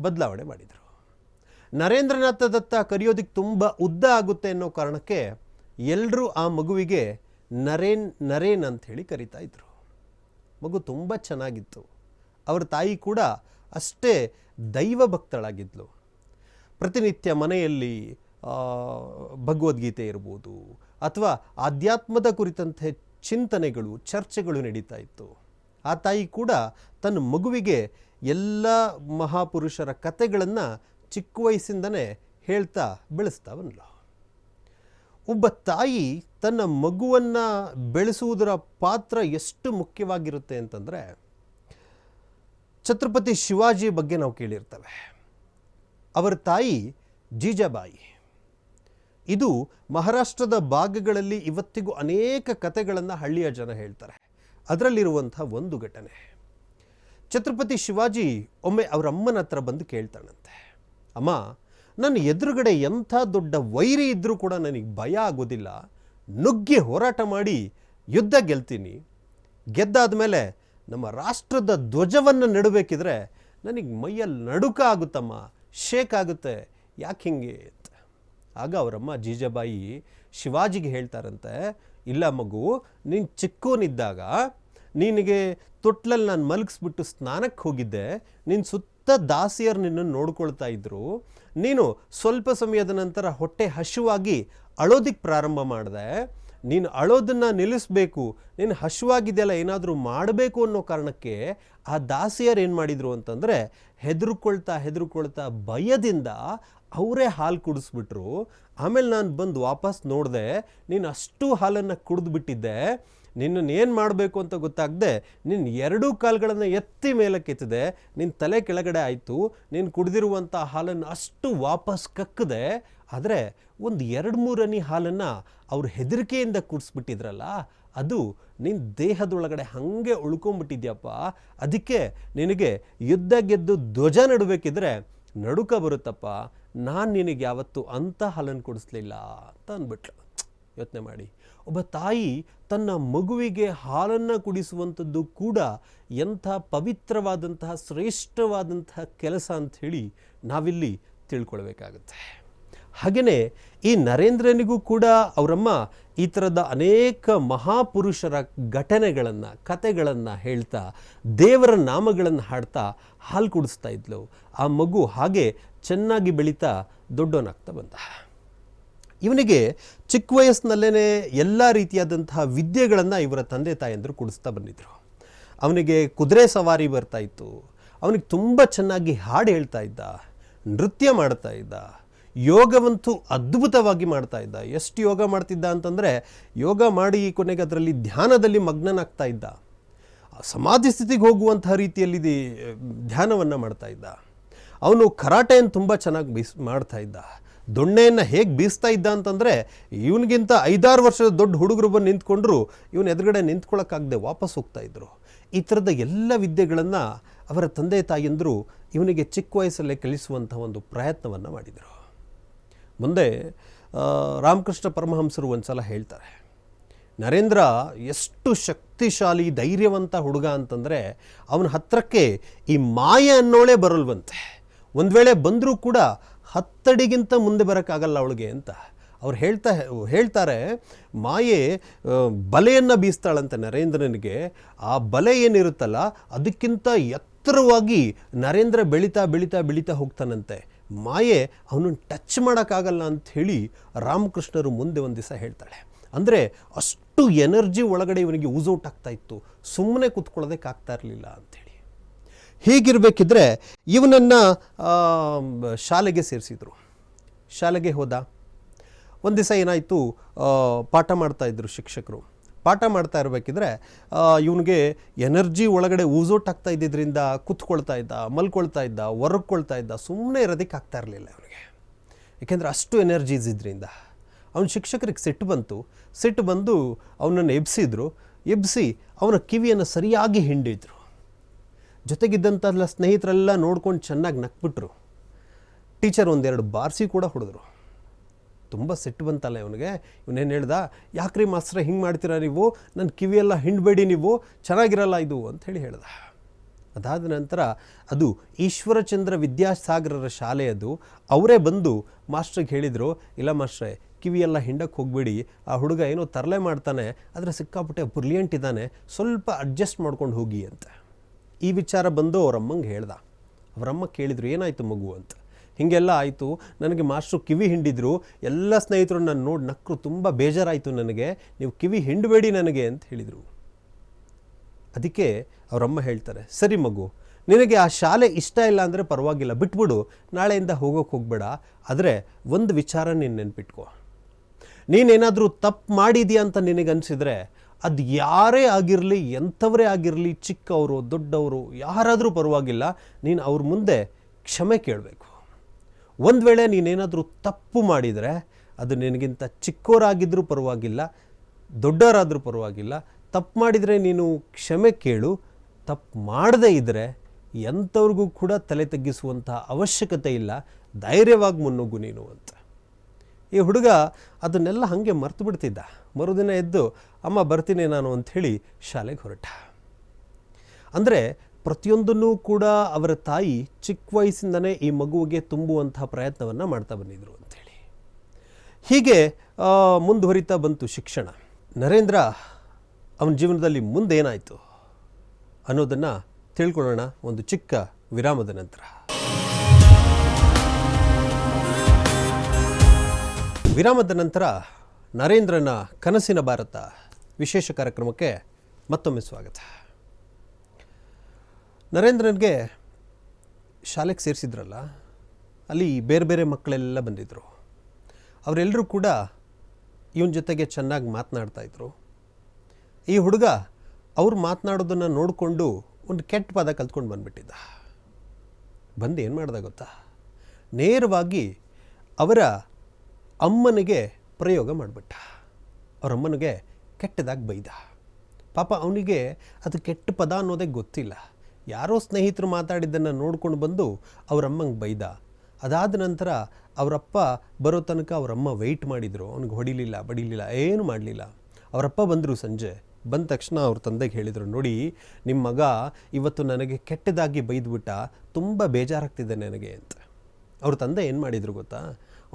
[SPEAKER 1] ಬದಲಾವಣೆ ಮಾಡಿದರು. ನರೇಂದ್ರನಾಥ ದತ್ತ ಕರೆಯೋದಕ್ಕೆ ತುಂಬ ಉದ್ದ ಆಗುತ್ತೆ ಅನ್ನೋ ಕಾರಣಕ್ಕೆ ಎಲ್ಲರೂ ಆ ಮಗುವಿಗೆ ನರೇನ್ ನರೇನ್ ಅಂಥೇಳಿ ಕರಿತಾ ಇದ್ರು. ಮಗು ತುಂಬ ಚೆನ್ನಾಗಿತ್ತು. ಅವರ ತಾಯಿ ಕೂಡ ಅಷ್ಟೇ ದೈವ ಭಕ್ತಳಾಗಿದ್ಲು. ಪ್ರತಿನಿತ್ಯ ಮನೆಯಲ್ಲಿ ಭಗವದ್ಗೀತೆ ಇರ್ಬೋದು ಅಥವಾ ಆಧ್ಯಾತ್ಮದ ಕುರಿತಂತೆ ಚಿಂತನೆಗಳು, ಚರ್ಚೆಗಳು ನಡೀತಾ ಇತ್ತು. ಆ ತಾಯಿ ಕೂಡ ತನ್ನ ಮಗುವಿಗೆ ಎಲ್ಲ ಮಹಾಪುರುಷರ ಕತೆಗಳನ್ನು ಚಿಕ್ಕ ವಯಸ್ಸಿಂದನೇ ಹೇಳ್ತಾ ಬೆಳೆಸ್ತಾ ಬಂದ್ಲು. ಒಬ್ಬ ತಾಯಿ ತನ್ನ ಮಗುವನ್ನು ಬೆಳೆಸುವುದರ ಪಾತ್ರ ಎಷ್ಟು ಮುಖ್ಯವಾಗಿರುತ್ತೆ ಅಂತಂದರೆ ಛತ್ರಪತಿ ಶಿವಾಜಿ ಬಗ್ಗೆ ನಾವು ಕೇಳಿರ್ತೇವೆ. ಅವರ ತಾಯಿ ಜೀಜಾಬಾಯಿ. ಇದು ಮಹಾರಾಷ್ಟ್ರದ ಭಾಗಗಳಲ್ಲಿ ಇವತ್ತಿಗೂ ಅನೇಕ ಕತೆಗಳನ್ನು ಹಳ್ಳಿಯ ಜನ ಹೇಳ್ತಾರೆ. ಅದರಲ್ಲಿರುವಂಥ ಒಂದು ಘಟನೆ. ಛತ್ರಪತಿ ಶಿವಾಜಿ ಒಮ್ಮೆ ಅವರ ಅಮ್ಮನ ಹತ್ರ ಬಂದು ಕೇಳ್ತಾನಂತೆ ಅಮ್ಮ, ನನ್ನ ಎದುರುಗಡೆ ಎಂಥ ದೊಡ್ಡ ವೈರಿ ಇದ್ದರೂ ಕೂಡ ನನಗೆ ಭಯ ಆಗೋದಿಲ್ಲ. ನುಗ್ಗಿ ಹೋರಾಟ ಮಾಡಿ ಯುದ್ಧ ಗೆಲ್ತೀನಿ. ಗೆದ್ದಾದ ಮೇಲೆ ನಮ್ಮ ರಾಷ್ಟ್ರದ ಧ್ವಜವನ್ನು ನೆಡಬೇಕಿದ್ರೆ ನನಗೆ ಮೈಯಲ್ಲಿ ನಡುಕ ಆಗುತ್ತಮ್ಮ, ಶೇಕ್ ಆಗುತ್ತೆ. ಯಾಕೆ ಹಿಂಗೆ ಅಂತ. ಆಗ ಅವರಮ್ಮ ಜೀಜಬಾಯಿ ಶಿವಾಜಿಗೆ ಹೇಳ್ತಾರಂತೆ, ಇಲ್ಲ ಮಗು, ನೀನು ಚಿಕ್ಕೋನಿದ್ದಾಗ ನಿನಗೆ ತೊಟ್ಲಲ್ಲಿ ನಾನು ಮಲಗಿಸ್ಬಿಟ್ಟು ಸ್ನಾನಕ್ಕೆ ಹೋಗಿದ್ದೆ ನಿನ್ನ ಸುತ್ತ ದಾಸಿಯರು ನಿನ್ನನ್ನು ನೋಡ್ಕೊಳ್ತಾ ಇದ್ರು, ನೀನು ಸ್ವಲ್ಪ ಸಮಯದ ನಂತರ ಹೊಟ್ಟೆ ಹಸಿವಾಗಿ ಅಳೋದಿಕ್ಕೆ ಪ್ರಾರಂಭ ಮಾಡಿದೆ ನೀನು ಅಳೋದನ್ನು ನಿಲ್ಲಿಸಬೇಕು, ನೀನು ಹಶುವಾಗಿದೆಯಲ್ಲ, ಏನಾದರೂ ಮಾಡಬೇಕು ಅನ್ನೋ ಕಾರಣಕ್ಕೆ ಆ ದಾಸಿಯರು ಏನು ಮಾಡಿದರು ಅಂತಂದರೆ ಹೆದರುಕೊಳ್ತಾ ಹೆದರುಕೊಳ್ತಾ ಭಯದಿಂದ ಅವರೇ ಹಾಲು ಕುಡಿಸ್ಬಿಟ್ರು. ಆಮೇಲೆ ನಾನು ಬಂದು ವಾಪಸ್ ನೋಡಿದೆ, ನೀನು ಅಷ್ಟು ಹಾಲನ್ನು ಕುಡಿದ್ಬಿಟ್ಟಿದ್ದೆ ನಿನ್ನನ್ನು ಏನು ಮಾಡಬೇಕು ಅಂತ ಗೊತ್ತಾಗದೆ ನಿನ್ನ ಎರಡೂ ಕಾಲುಗಳನ್ನು ಎತ್ತಿ ಮೇಲಕ್ಕೆ ಕೆತ್ತಿದೆ ನಿನ್ನ ತಲೆ ಕೆಳಗಡೆ ಆಯಿತು, ನೀನು ಕುಡಿದಿರುವಂಥ ಹಾಲನ್ನು ಅಷ್ಟು ವಾಪಸ್ ಕಕ್ಕದೆ ಆದರೆ ಒಂದು ಎರಡು ಮೂರನೇ ಹಾಲನ್ನು ಅವ್ರ ಹೆದರಿಕೆಯಿಂದ ಕುಡಿಸ್ಬಿಟ್ಟಿದ್ರಲ್ಲ, ಅದು ನಿನ್ನ ದೇಹದೊಳಗಡೆ ಹಾಗೆ ಉಳ್ಕೊಂಬಿಟ್ಟಿದ್ಯಪ್ಪ. ಅದಕ್ಕೆ ನಿನಗೆ ಯುದ್ಧ ಗೆದ್ದು ಧ್ವಜ ನಡಬೇಕಿದ್ರೆ ನಡುಕ ಬರುತ್ತಪ್ಪ. ನಾನು ನಿನಗೆ ಯಾವತ್ತೂ ಅಂಥ ಹಾಲನ್ನು ಕುಡಿಸ್ಲಿಲ್ಲ ಅಂತ ಅಂದ್ಬಿಟ್ಲು. ಯೋಚನೆ ಮಾಡಿ. ಒಬ್ಬ ತಾಯಿ ತನ್ನ ಮಗುವಿಗೆ ಹಾಲನ್ನು ಕುಡಿಸುವಂಥದ್ದು ಕೂಡ ಎಂಥ ಪವಿತ್ರವಾದಂತಹ ಶ್ರೇಷ್ಠವಾದಂತಹ ಕೆಲಸ ಅಂಥೇಳಿ ನಾವಿಲ್ಲಿ ತಿಳ್ಕೊಳ್ಬೇಕಾಗುತ್ತೆ. ಹಾಗೆಯೇ ಈ ನರೇಂದ್ರನಿಗೂ ಕೂಡ ಅವರಮ್ಮ ಈ ಥರದ ಅನೇಕ ಮಹಾಪುರುಷರ ಘಟನೆಗಳನ್ನು ಕತೆಗಳನ್ನು ಹೇಳ್ತಾ, ದೇವರ ನಾಮಗಳನ್ನು ಹಾಡ್ತಾ ಹಾಲು ಕುಡಿಸ್ತಾ ಇದ್ಲು. ಆ ಮಗು ಹಾಗೆ ಚೆನ್ನಾಗಿ ಬೆಳೀತಾ ದೊಡ್ಡವನಾಗ್ತಾ ಬಂದ. ಇವನಿಗೆ ಚಿಕ್ಕ ವಯಸ್ಸಿನಲ್ಲೇ ಎಲ್ಲ ರೀತಿಯಾದಂತಹ ವಿದ್ಯೆಗಳನ್ನು ಇವರ ತಂದೆ ತಾಯಂದರು ಕುಡಿಸ್ತಾ ಬಂದಿದ್ದರು ಅವನಿಗೆ ಕುದುರೆ ಸವಾರಿ ಬರ್ತಾ ಇತ್ತು. ಅವನಿಗೆ ತುಂಬ ಚೆನ್ನಾಗಿ ಹಾಡು ಹೇಳ್ತಾ ಇದ್ದ, ನೃತ್ಯ ಮಾಡ್ತಾ ಇದ್ದ. ಯೋಗವಂತೂ ಅದ್ಭುತವಾಗಿ ಮಾಡ್ತಾ ಇದ್ದ. ಎಷ್ಟು ಯೋಗ ಮಾಡ್ತಿದ್ದ ಅಂತಂದರೆ, ಯೋಗ ಮಾಡಿ ಕೊನೆಗೆ ಅದರಲ್ಲಿ ಧ್ಯಾನದಲ್ಲಿ ಮಗ್ನನಾಗ್ತಾ ಇದ್ದ. ಸಮಾಧಿ ಸ್ಥಿತಿಗೆ ಹೋಗುವಂತಹ ರೀತಿಯಲ್ಲಿ ಧ್ಯಾನವನ್ನು ಮಾಡ್ತಾ ಇದ್ದ. ಅವನು ಕರಾಟೆಯನ್ನು ತುಂಬ ಚೆನ್ನಾಗಿ ಬೀಸ್, ಮಾಡ್ತಾ ಇದ್ದ. ದೊಣ್ಣೆಯನ್ನು ಹೇಗೆ ಬೀಸ್ತಾ ಇದ್ದ ಅಂತಂದರೆ, ಇವನಿಗಿಂತ ಐದಾರು ವರ್ಷದ ದೊಡ್ಡ ಹುಡುಗರು ಬಂದು ನಿಂತ್ಕೊಂಡ್ರು, ಇವನು ಎದುರುಗಡೆ ನಿಂತ್ಕೊಳ್ಳೋಕ್ಕಾಗದೆ ವಾಪಸ್ ಹೋಗ್ತಾ ಇದ್ರು. ಈ ಥರದ ಎಲ್ಲ ವಿದ್ಯೆಗಳನ್ನು ಅವರ ತಂದೆ ತಾಯಿಯಂದರು ಇವನಿಗೆ ಚಿಕ್ಕ ವಯಸ್ಸಲ್ಲೇ ಕಲಿಸುವಂಥ ಒಂದು ಪ್ರಯತ್ನವನ್ನು ಮಾಡಿದರು. ಮುಂದೆ ರಾಮಕೃಷ್ಣ ಪರಮಹಂಸರು ಒಂದು ಸಲ ಹೇಳ್ತಾರೆ, ನರೇಂದ್ರ ಎಷ್ಟು ಶಕ್ತಿಶಾಲಿ, ಧೈರ್ಯವಂತ ಹುಡುಗ ಅಂತಂದರೆ ಅವನ ಹತ್ತಿರಕ್ಕೆ ಈ ಮಾಯೆ ಅನ್ನೋಳೆ ಬರಲ್ವಂತೆ. ಒಂದು ವೇಳೆ ಬಂದರೂ ಕೂಡ ಹತ್ತಡಿಗಿಂತ ಮುಂದೆ ಬರೋಕ್ಕಾಗಲ್ಲ ಅವಳಿಗೆ ಅಂತ ಅವ್ರು ಹೇಳ್ತಾ, ಹೇಳ್ತಾರೆ, ಮಾಯೆ ಬಲೆಯನ್ನು ಬೀಸ್ತಾಳಂತೆ ನರೇಂದ್ರನಿಗೆ. ಆ ಬಲೆ ಏನಿರುತ್ತಲ್ಲ ಅದಕ್ಕಿಂತ ಎತ್ತರವಾಗಿ ನರೇಂದ್ರ ಬೆಳೀತಾ ಬೆಳೀತಾ ಬೆಳೀತಾ ಹೋಗ್ತಾನಂತೆ. ಮಾಯೆ ಅವನನ್ನು ಟಚ್ ಮಾಡೋಕ್ಕಾಗಲ್ಲ ಅಂಥೇಳಿ ರಾಮಕೃಷ್ಣರು ಮುಂದೆ ಒಂದು ದಿವಸ ಹೇಳ್ತಾಳೆ. ಅಂದರೆ ಅಷ್ಟು ಎನರ್ಜಿ ಒಳಗಡೆ ಇವನಿಗೆ ಔಟ್ ಆಗ್ತಾ ಇತ್ತು. ಸುಮ್ಮನೆ ಕೂತ್ಕೊಳ್ಳೋದಕ್ಕಾಗ್ತಾ ಇರಲಿಲ್ಲ ಅಂಥೇಳಿ ಹೀಗಿರಬೇಕಿದ್ರೆ ಇವನನ್ನು ಶಾಲೆಗೆ ಸೇರಿಸಿದರು. ಶಾಲೆಗೆ ಹೋದ. ಒಂದು ದಿವಸ ಏನಾಯಿತು ಪಾಠ ಮಾಡ್ತಾಯಿದ್ರು ಶಿಕ್ಷಕರು. ಪಾಠ ಮಾಡ್ತಾ ಇರಬೇಕಿದ್ರೆ ಇವನಿಗೆ ಎನರ್ಜಿ ಒಳಗಡೆ ಊಸೋಟ್ ಆಗ್ತಾ ಇದ್ದಿದ್ದರಿಂದ ಕುತ್ಕೊಳ್ತಾ ಇದ್ದ, ಮಲ್ಕೊಳ್ತಾ ಇದ್ದ ಹೊರಕೊಳ್ತಾ ಇದ್ದ ಸುಮ್ಮನೆ ಇರೋದಕ್ಕೆ ಆಗ್ತಾ ಇರಲಿಲ್ಲ ಅವನಿಗೆ. ಏಕೆಂದರೆ ಅಷ್ಟು ಎನರ್ಜೀಸ್ ಇದ್ದರಿಂದ ಅವನ ಶಿಕ್ಷಕರಿಗೆ ಸಿಟ್ಟು ಬಂತು. ಸಿಟ್ಟು ಬಂದು ಅವನನ್ನು ಎಬ್ಸಿದ್ರು. ಎಬ್ಸಿ ಅವನ ಕಿವಿಯನ್ನು ಸರಿಯಾಗಿ ಹಿಂಡಿದ್ರು. ಜೊತೆಗಿದ್ದಂಥ ಸ್ನೇಹಿತರೆಲ್ಲ ನೋಡ್ಕೊಂಡು ಚೆನ್ನಾಗಿ ನಕ್ಬಿಟ್ರು. ಟೀಚರ್ ಒಂದೆರಡು ಬಾರಿಸಿ ಕೂಡ ಹೊಡೆದ್ರು. ತುಂಬ ಸಿಟ್ಟು ಬಂತಲ್ಲ ಇವನಿಗೆ. ಇವನೇನು ಹೇಳ್ದ, ಯಾಕ್ರಿ ಮಾಸ್ತ್ರ ಹಿಂಗೆ ಮಾಡ್ತೀರಾ ನೀವು? ನನ್ನ ಕಿವಿಯೆಲ್ಲ ಹಿಂಡಬೇಡಿ ನೀವು. ಚೆನ್ನಾಗಿರಲ್ಲ ಇದು, ಅಂತ ಹೇಳಿ ಹೇಳ್ದ. ಅದಾದ ನಂತರ ಅದು ಈಶ್ವರಚಂದ್ರ ವಿದ್ಯಾಸಾಗರರ ಶಾಲೆ ಅದು. ಅವರೇ ಬಂದು ಮಾಸ್ಟ್ರಿಗೆ ಹೇಳಿದರು, ಇಲ್ಲ ಮಾಸ್ಟ್ರೆ ಕಿವಿಯೆಲ್ಲ ಹಿಂಡಕ್ಕೆ ಹೋಗಬೇಡಿ. ಆ ಹುಡುಗ ಏನೋ ತರಲೆ ಮಾಡ್ತಾನೆ, ಆದರೆ ಸಿಕ್ಕಾಪಟ್ಟೆ ಬ್ರಿಲಿಯಂಟ್ ಇದ್ದಾನೆ. ಸ್ವಲ್ಪ ಅಡ್ಜಸ್ಟ್ ಮಾಡ್ಕೊಂಡು ಹೋಗಿ, ಅಂತ. ಈ ವಿಚಾರ ಬಂದು ಅವರಮ್ಮಂಗೆ ಹೇಳ್ದ. ಅವರಮ್ಮ ಕೇಳಿದರು, ಏನಾಯಿತು ಮಗು? ಅಂತ. ಹೀಗೆಲ್ಲ ಆಯಿತು. ನನಗೆ ಮಾಸ್ಟ್ರು ಕಿವಿ ಹಿಂಡಿದ್ರು. ಎಲ್ಲ ಸ್ನೇಹಿತರು ನಾನು ನೋಡಿ ನಕ್ಕರು ತುಂಬ ಬೇಜಾರಾಯಿತು ನನಗೆ. ನೀವು ಕಿವಿ ಹಿಂಡಬೇಡಿ ನನಗೆ ಅಂತ ಹೇಳಿದರು. ಅದಕ್ಕೆ ಅವರಮ್ಮ ಹೇಳ್ತಾರೆ, ಸರಿ ಮಗು, ನಿನಗೆ ಆ ಶಾಲೆ ಇಷ್ಟ ಇಲ್ಲ ಅಂದರೆ ಪರವಾಗಿಲ್ಲ, ಬಿಟ್ಬಿಡು. ನಾಳೆಯಿಂದ ಹೋಗೋಕೆ ಹೋಗಬೇಡ. ಆದರೆ ಒಂದು ವಿಚಾರ ನೀನು ನೆನ್ಪಿಟ್ಕೋ. ನೀನೇನಾದರೂ ತಪ್ಪು ಮಾಡಿದೀಯ ಅಂತ ನಿನಗನ್ಸಿದ್ರೆ, ಅದು ಯಾರೇ ಆಗಿರಲಿ, ಎಂಥವರೇ ಆಗಿರಲಿ, ಚಿಕ್ಕವರು, ದೊಡ್ಡವರು, ಯಾರಾದರೂ ಪರವಾಗಿಲ್ಲ. ನೀನು ಅವ್ರ ಮುಂದೆ ಕ್ಷಮೆ ಕೇಳಬೇಕು. ಒಂದು ವೇಳೆ ನೀನೇನಾದರೂ ತಪ್ಪು ಮಾಡಿದರೆ ಅದು ನಿನಗಿಂತ ಚಿಕ್ಕವರಾಗಿದ್ದರೂ ಪರವಾಗಿಲ್ಲ, ದೊಡ್ಡವರಾದರೂ ಪರವಾಗಿಲ್ಲ. ತಪ್ಪು ಮಾಡಿದರೆ ನೀನು ಕ್ಷಮೆ ಕೇಳು. ತಪ್ಪು ಮಾಡದೇ ಇದ್ದರೆ ಎಂಥವ್ರಿಗೂ ಕೂಡ ತಲೆ ತಗ್ಗಿಸುವಂಥ ಅವಶ್ಯಕತೆ ಇಲ್ಲ. ಧೈರ್ಯವಾಗಿ ಮುನ್ನುಗ್ಗು ನೀನು ಅಂತ. ಈ ಹುಡುಗ ಅದನ್ನೆಲ್ಲ ಹಾಗೆ ಮರ್ತು ಬಿಡ್ತಿದ್ದ. ಮರುದಿನ ಎದ್ದು, ಅಮ್ಮ, ಬರ್ತೀನಿ ನಾನು ಅಂಥೇಳಿ ಶಾಲೆಗೆ ಹೊರಟ. ಅಂದರೆ ಪ್ರತಿಯೊಂದನ್ನೂ ಕೂಡ ಅವರ ತಾಯಿ ಚಿಕ್ಕ ವಯಸ್ಸಿಂದನೇ ಈ ಮಗುವಿಗೆ ತುಂಬುವಂತಹ ಪ್ರಯತ್ನವನ್ನು ಮಾಡ್ತಾ ಬಂದಿದ್ರು ಅಂಥೇಳಿ. ಹೀಗೆ ಮುಂದುವರಿತಾ ಬಂತು ಶಿಕ್ಷಣ. ನರೇಂದ್ರ ಅವನ ಜೀವನದಲ್ಲಿ ಮುಂದೇನಾಯಿತು ಅನ್ನೋದನ್ನು ತಿಳ್ಕೊಳ್ಳೋಣ ಒಂದು ಚಿಕ್ಕ ವಿರಾಮದ ನಂತರ. ವಿರಾಮದ ನಂತರ ನರೇಂದ್ರನ ಕನಸಿನ ಭಾರತ ವಿಶೇಷ ಕಾರ್ಯಕ್ರಮಕ್ಕೆ ಮತ್ತೊಮ್ಮೆ ಸ್ವಾಗತ. ನರೇಂದ್ರನಿಗೆ ಶಾಲೆಗೆ ಸೇರಿಸಿದ್ರಲ್ಲ, ಅಲ್ಲಿ ಬೇರೆ ಬೇರೆ ಮಕ್ಕಳೆಲ್ಲ ಬಂದಿದ್ದರು ಅವರೆಲ್ಲರೂ ಕೂಡ ಇವನ ಜೊತೆಗೆ ಚೆನ್ನಾಗಿ ಮಾತನಾಡ್ತಾಯಿದ್ರು ಈ ಹುಡುಗ ಅವ್ರು ಮಾತನಾಡೋದನ್ನು ನೋಡಿಕೊಂಡು ಒಂದು ಕೆಟ್ಟ ಪದ ಕಲ್ತ್ಕೊಂಡು ಬಂದ್ಬಿಟ್ಟಿದ್ದ. ಬಂದು ಏನು ಮಾಡ್ದ ಗೊತ್ತಾ? ನೇರವಾಗಿ ಅವರ ಅಮ್ಮನಿಗೆ ಪ್ರಯೋಗ ಮಾಡಿಬಿಟ್ಟ. ಅವರಮ್ಮನಿಗೆ ಕೆಟ್ಟದಾಗಿ ಬೈದ. ಪಾಪ ಅವನಿಗೆ ಅದು ಕೆಟ್ಟ ಪದ ಅನ್ನೋದೇ ಗೊತ್ತಿಲ್ಲ. ಯಾರೋ ಸ್ನೇಹಿತರು ಮಾತಾಡಿದ್ದನ್ನು ನೋಡ್ಕೊಂಡು ಬಂದು ಅವರಮ್ಮಂಗೆ ಬೈದ. ಅದಾದ ನಂತರ ಅವರಪ್ಪ ಬರೋ ತನಕ ಅವರಮ್ಮ ವೆಯ್ಟ್ ಮಾಡಿದರು. ಅವ್ನಿಗೆ ಹೊಡಿಲಿಲ್ಲ, ಬಡಿಲಿಲ್ಲ, ಏನು ಮಾಡಲಿಲ್ಲ. ಅವರಪ್ಪ ಬಂದರು ಸಂಜೆ. ಬಂದ ತಕ್ಷಣ ಅವ್ರ ತಂದೆಗೆ ಹೇಳಿದರು, ನೋಡಿ ನಿಮ್ಮ ಮಗ ಇವತ್ತು ನನಗೆ ಕೆಟ್ಟದಾಗಿ ಬೈದ್ಬಿಟ್ಟ, ತುಂಬ ಬೇಜಾರಾಗ್ತಿದೆ ನನಗೆ ಅಂತ. ಅವ್ರ ತಂದೆ ಏನು ಮಾಡಿದರು ಗೊತ್ತಾ?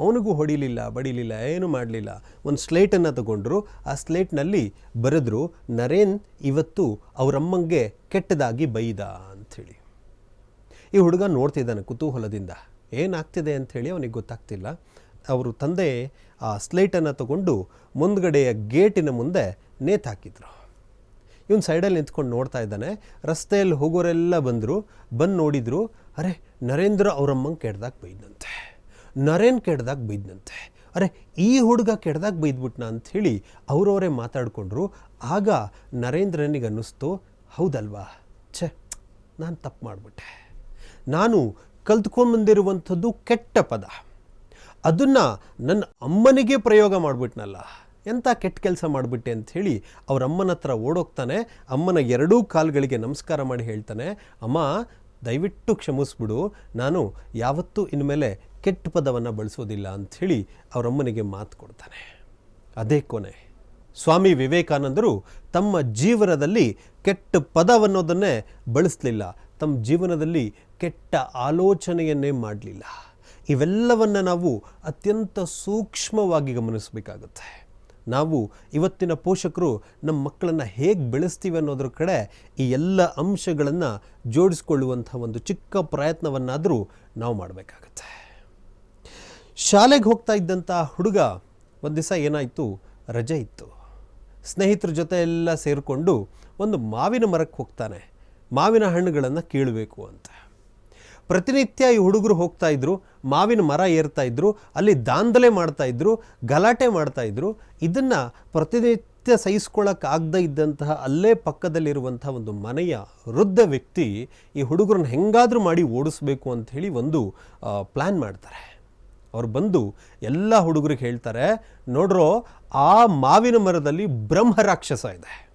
[SPEAKER 1] ಅವನಿಗೂ ಹೊಡಿಲಿಲ್ಲ, ಬಡಿಲಿಲ್ಲ, ಏನು ಮಾಡಲಿಲ್ಲ. ಒಂದು ಸ್ಲೇಟನ್ನು ತಗೊಂಡ್ರು. ಆ ಸ್ಲೇಟ್ನಲ್ಲಿ ಬರೆದ್ರು, ನರೇನ್, ಇವತ್ತು ಅವರಮ್ಮಂಗೆ ಕೆಟ್ಟದಾಗಿ ಬೈದ ಅಂಥೇಳಿ. ಈ ಹುಡುಗ ನೋಡ್ತಿದ್ದಾನೆ ಕುತೂಹಲದಿಂದ. ಏನಾಗ್ತಿದೆ ಅಂಥೇಳಿ ಅವನಿಗೆ ಗೊತ್ತಾಗ್ತಿಲ್ಲ. ಅವರು ತಂದೆ ಆ ಸ್ಲೇಟನ್ನು ತಗೊಂಡು ಮುಂದ್ಗಡೆಯ ಗೇಟಿನ ಮುಂದೆ ನೇತಾಕಿದ್ರು ಇವನು ಸೈಡಲ್ಲಿ ನಿಂತ್ಕೊಂಡು ನೋಡ್ತಾ ಇದ್ದಾನೆ. ರಸ್ತೆಯಲ್ಲಿ ಹೋಗೋರೆಲ್ಲ ಬಂದರು, ಬಂದು ನೋಡಿದರು, ಅರೆ, ನರೇಂದ್ರ ಅವರಮ್ಮಂಗೆ ಕೆಡ್ದಾಗ ಬೈದಂತೆ. ನರೇನ್ ಕೆಡ್ದಾಗ ಬೈದ್ನಂತೆ. ಅರೆ, ಈ ಹುಡುಗ ಕೆಡ್ದಾಗ ಬೈದ್ಬಿಟ್ನ ಹೇಳಿ ಅವರವರೇ ಮಾತಾಡಿಕೊಂಡ್ರು. ಆಗ ನರೇಂದ್ರನಿಗೆ ಅನ್ನಿಸ್ತು, ಹೌದಲ್ವಾ? ಛೆ, ನಾನು ತಪ್ಪು ಮಾಡಿಬಿಟ್ಟೆ. ನಾನು ಕಲ್ತ್ಕೊಂಡ್ಬಂದಿರುವಂಥದ್ದು ಕೆಟ್ಟ ಪದ. ಅದನ್ನು ನನ್ನ ಅಮ್ಮನಿಗೆ ಪ್ರಯೋಗ ಮಾಡಿಬಿಟ್ನಲ್ಲ. ಎಂಥ ಕೆಟ್ಟ ಕೆಲಸ ಮಾಡಿಬಿಟ್ಟೆ ಅಂತ ಹೇಳಿ ಅವ್ರ ಅಮ್ಮನ ಹತ್ರ ಓಡೋಗ್ತಾನೆ, ಅಮ್ಮನ ಎರಡೂ ಕಾಲುಗಳಿಗೆ ನಮಸ್ಕಾರ ಮಾಡಿ ಹೇಳ್ತಾನೆ, ಅಮ್ಮ, ದಯವಿಟ್ಟು ಕ್ಷಮಿಸ್ಬಿಡು. ನಾನು ಯಾವತ್ತೂ ಇನ್ಮೇಲೆ ಕೆಟ್ಟ ಪದವನ್ನು ಬಳಸೋದಿಲ್ಲ ಅಂಥೇಳಿ ಅವರಮ್ಮನಿಗೆ ಮಾತು ಕೊಡ್ತಾನೆ. ಅದೇ ಕೊನೆ. ಸ್ವಾಮಿ ವಿವೇಕಾನಂದರು ತಮ್ಮ ಜೀವನದಲ್ಲಿ ಕೆಟ್ಟ ಪದವನ್ನೋದನ್ನೇ ಬಳಸಲಿಲ್ಲ. ತಮ್ಮ ಜೀವನದಲ್ಲಿ ಕೆಟ್ಟ ಆಲೋಚನೆಯನ್ನೇ ಮಾಡಲಿಲ್ಲ. ಇವೆಲ್ಲವನ್ನು ನಾವು ಅತ್ಯಂತ ಸೂಕ್ಷ್ಮವಾಗಿ ಗಮನಿಸಬೇಕಾಗುತ್ತೆ. ನಾವು ಇವತ್ತಿನ ಪೋಷಕರು ನಮ್ಮ ಮಕ್ಕಳನ್ನು ಹೇಗೆ ಬೆಳೆಸ್ತೀವಿ ಅನ್ನೋದ್ರ ಕಡೆ ಈ ಎಲ್ಲ ಅಂಶಗಳನ್ನು ಜೋಡಿಸ್ಕೊಳ್ಳುವಂಥ ಒಂದು ಚಿಕ್ಕ ಪ್ರಯತ್ನವನ್ನಾದರೂ ನಾವು ಮಾಡಬೇಕಾಗತ್ತೆ. ಶಾಲೆಗೆ ಹೋಗ್ತಾ ಇದ್ದಂಥ ಹುಡುಗ ಒಂದು ದಿವಸ ಏನಾಯಿತು? ರಜೆ ಇತ್ತು. ಸ್ನೇಹಿತರ ಜೊತೆ ಎಲ್ಲ ಸೇರಿಕೊಂಡು ಒಂದು ಮಾವಿನ ಮರಕ್ಕೆ ಹೋಗ್ತಾನೆ. ಮಾವಿನ ಹಣ್ಣುಗಳನ್ನು ಕೀಳಬೇಕು ಅಂತ. ಪ್ರತಿನಿತ್ಯ ಈ ಹುಡುಗರು ಹೋಗ್ತಾ ಇದ್ರು, ಮಾವಿನ ಮರ ಏರ್ತಾ ಇದ್ರು, ಅಲ್ಲಿ ದಾಂಧಲೆ ಮಾಡ್ತಾ ಇದ್ರು, ಗಲಾಟೆ ಮಾಡ್ತಾ ಇದ್ರು. ಇದನ್ನು ಪ್ರತಿನಿತ್ಯ ಸಹಿಸ್ಕೊಳ್ಳೋಕ್ಕಾಗದೇ ಇದ್ದಂತಹ ಅಲ್ಲೇ ಪಕ್ಕದಲ್ಲಿರುವಂಥ ಒಂದು ಮನೆಯ ವೃದ್ಧ ವ್ಯಕ್ತಿ ಈ ಹುಡುಗರನ್ನ ಹೆಂಗಾದರೂ ಮಾಡಿ ಓಡಿಸ್ಬೇಕು ಹೇಳಿ ಒಂದು ಪ್ಲ್ಯಾನ್ ಮಾಡ್ತಾರೆ. ಅವ್ರು ಬಂದು ಎಲ್ಲ ಹುಡುಗರಿಗೆ ಹೇಳ್ತಾರೆ, ನೋಡ್ರೋ, ಆ ಮಾವಿನ ಮರದಲ್ಲಿ ಬ್ರಹ್ಮ ರಾಕ್ಷಸ ಇದೆ.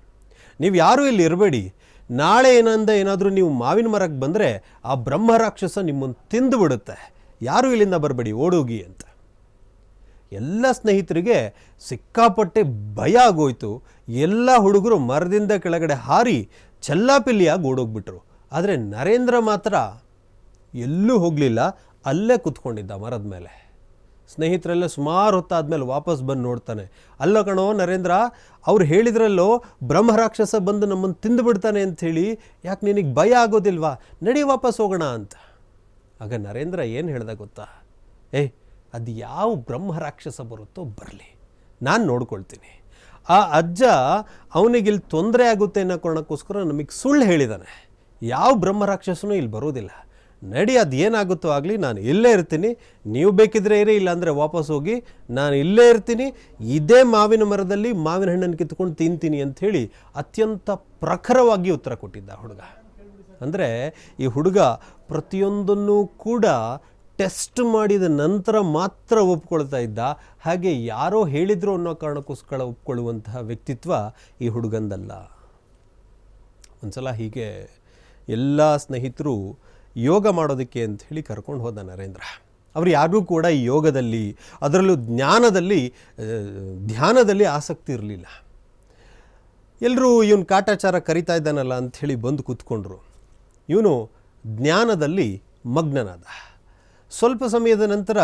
[SPEAKER 1] ನೀವು ಯಾರೂ ಇಲ್ಲಿ ಇರಬೇಡಿ. ನಾಳೆ ಏನಂದ ಏನಾದರೂ ನೀವು ಮಾವಿನ ಮರಕ್ಕೆ ಬಂದರೆ ಆ ಬ್ರಹ್ಮ ರಾಕ್ಷಸ ನಿಮ್ಮನ್ನು ತಿಂದು ಬಿಡುತ್ತೆ. ಯಾರೂ ಇಲ್ಲಿಂದ ಬರಬೇಡಿ, ಓಡೋಗಿ ಅಂತ. ಎಲ್ಲ ಸ್ನೇಹಿತರಿಗೆ ಸಿಕ್ಕಾಪಟ್ಟೆ ಭಯ ಆಗೋಯ್ತು. ಎಲ್ಲ ಹುಡುಗರು ಮರದಿಂದ ಕೆಳಗಡೆ ಹಾರಿ ಚೆಲ್ಲಾಪಿಲ್ಲಿಯಾಗಿ ಓಡೋಗ್ಬಿಟ್ರು. ಆದರೆ ನರೇಂದ್ರ ಮಾತ್ರ ಎಲ್ಲೂ ಹೋಗಲಿಲ್ಲ, ಅಲ್ಲೇ ಕೂತ್ಕೊಂಡಿದ್ದ ಮರದ ಮೇಲೆ. ಸ್ನೇಹಿತರೆಲ್ಲ ಸುಮಾರು ಹೊತ್ತಾದ್ಮೇಲೆ ವಾಪಸ್ ಬಂದು ನೋಡ್ತಾನೆ. ಅಲ್ಲ ಕಣೋ ನರೇಂದ್ರ, ಅವ್ರು ಹೇಳಿದ್ರಲ್ಲೋ ಬ್ರಹ್ಮರಾಕ್ಷಸ ಬಂದು ನಮ್ಮನ್ನು ತಿಂದು ಬಿಡ್ತಾನೆ ಅಂಥೇಳಿ ಯಾಕೆ ನಿನಗೆ ಭಯ ಆಗೋದಿಲ್ವಾ? ನಡಿ ವಾಪಸ್ ಹೋಗೋಣ ಅಂತ. ಆಗ ನರೇಂದ್ರ ಏನು ಹೇಳ್ದ ಗೊತ್ತಾ? ಏ, ಅದು ಯಾವ ಬ್ರಹ್ಮ ರಾಕ್ಷಸ ಬರುತ್ತೋ ಬರಲಿ, ನಾನು ನೋಡ್ಕೊಳ್ತೀನಿ. ಆ ಅಜ್ಜ ಅವನಿಗಿಲ್ಲಿ ತೊಂದರೆ ಆಗುತ್ತೆ ಅನ್ನೋ ಕಾರಣಕ್ಕೋಸ್ಕರ ನಮಗೆ ಸುಳ್ಳು ಹೇಳಿದ್ದಾನೆ ಯಾವ ಬ್ರಹ್ಮರಾಕ್ಷಸನೂ ಇಲ್ಲಿ ಬರೋದಿಲ್ಲ. ನಡಿ, ಅದು ಏನಾಗುತ್ತೋ ಆಗಲಿ ನಾನು ಇಲ್ಲೇ ಇರ್ತೀನಿ. ನೀವು ಬೇಕಿದ್ರೆ ಇರಿ, ಇಲ್ಲಾಂದರೆ ವಾಪಸ್ ಹೋಗಿ ನಾನು ಇಲ್ಲೇ ಇರ್ತೀನಿ. ಇದೇ ಮಾವಿನ ಮರದಲ್ಲಿ ಮಾವಿನ ಹಣ್ಣನ್ನು ಕಿತ್ಕೊಂಡು ತಿಂತೀನಿ ಅಂಥೇಳಿ ಅತ್ಯಂತ ಪ್ರಖರವಾಗಿ ಉತ್ತರ ಕೊಟ್ಟಿದ್ದ ಹುಡುಗ. ಅಂದರೆ ಈ ಹುಡುಗ ಪ್ರತಿಯೊಂದನ್ನು ಕೂಡ ಟೆಸ್ಟ್ ಮಾಡಿದ ನಂತರ ಮಾತ್ರ ಒಪ್ಕೊಳ್ತಾ ಇದ್ದ. ಹಾಗೆ ಯಾರೋ ಹೇಳಿದ್ರು ಅನ್ನೋ ಕಾರಣಕ್ಕೋಸ್ಕರ ಒಪ್ಕೊಳ್ಳುವಂತಹ ವ್ಯಕ್ತಿತ್ವ ಈ ಹುಡುಗಂದಲ್ಲ. ಒಂದ್ಸಲ ಹೀಗೆ ಎಲ್ಲ ಸ್ನೇಹಿತರು ಯೋಗ ಮಾಡೋದಕ್ಕೆ ಅಂತ ಹೇಳಿ ಕರ್ಕೊಂಡು ಹೋದ ನರೇಂದ್ರ. ಅವರು ಯಾರಿಗೂ ಕೂಡ ಈ ಯೋಗದಲ್ಲಿ, ಅದರಲ್ಲೂ ಜ್ಞಾನದಲ್ಲಿ ಧ್ಯಾನದಲ್ಲಿ ಆಸಕ್ತಿ ಇರಲಿಲ್ಲ. ಎಲ್ಲರೂ ಇವನು ಕಾಟಾಚಾರ ಕರಿತಾ ಇದ್ದಾನಲ್ಲ ಅಂಥೇಳಿ ಬಂದು ಕೂತ್ಕೊಂಡ್ರು. ಇವನು ಜ್ಞಾನದಲ್ಲಿ ಮಗ್ನನಾದ. ಸ್ವಲ್ಪ ಸಮಯದ ನಂತರ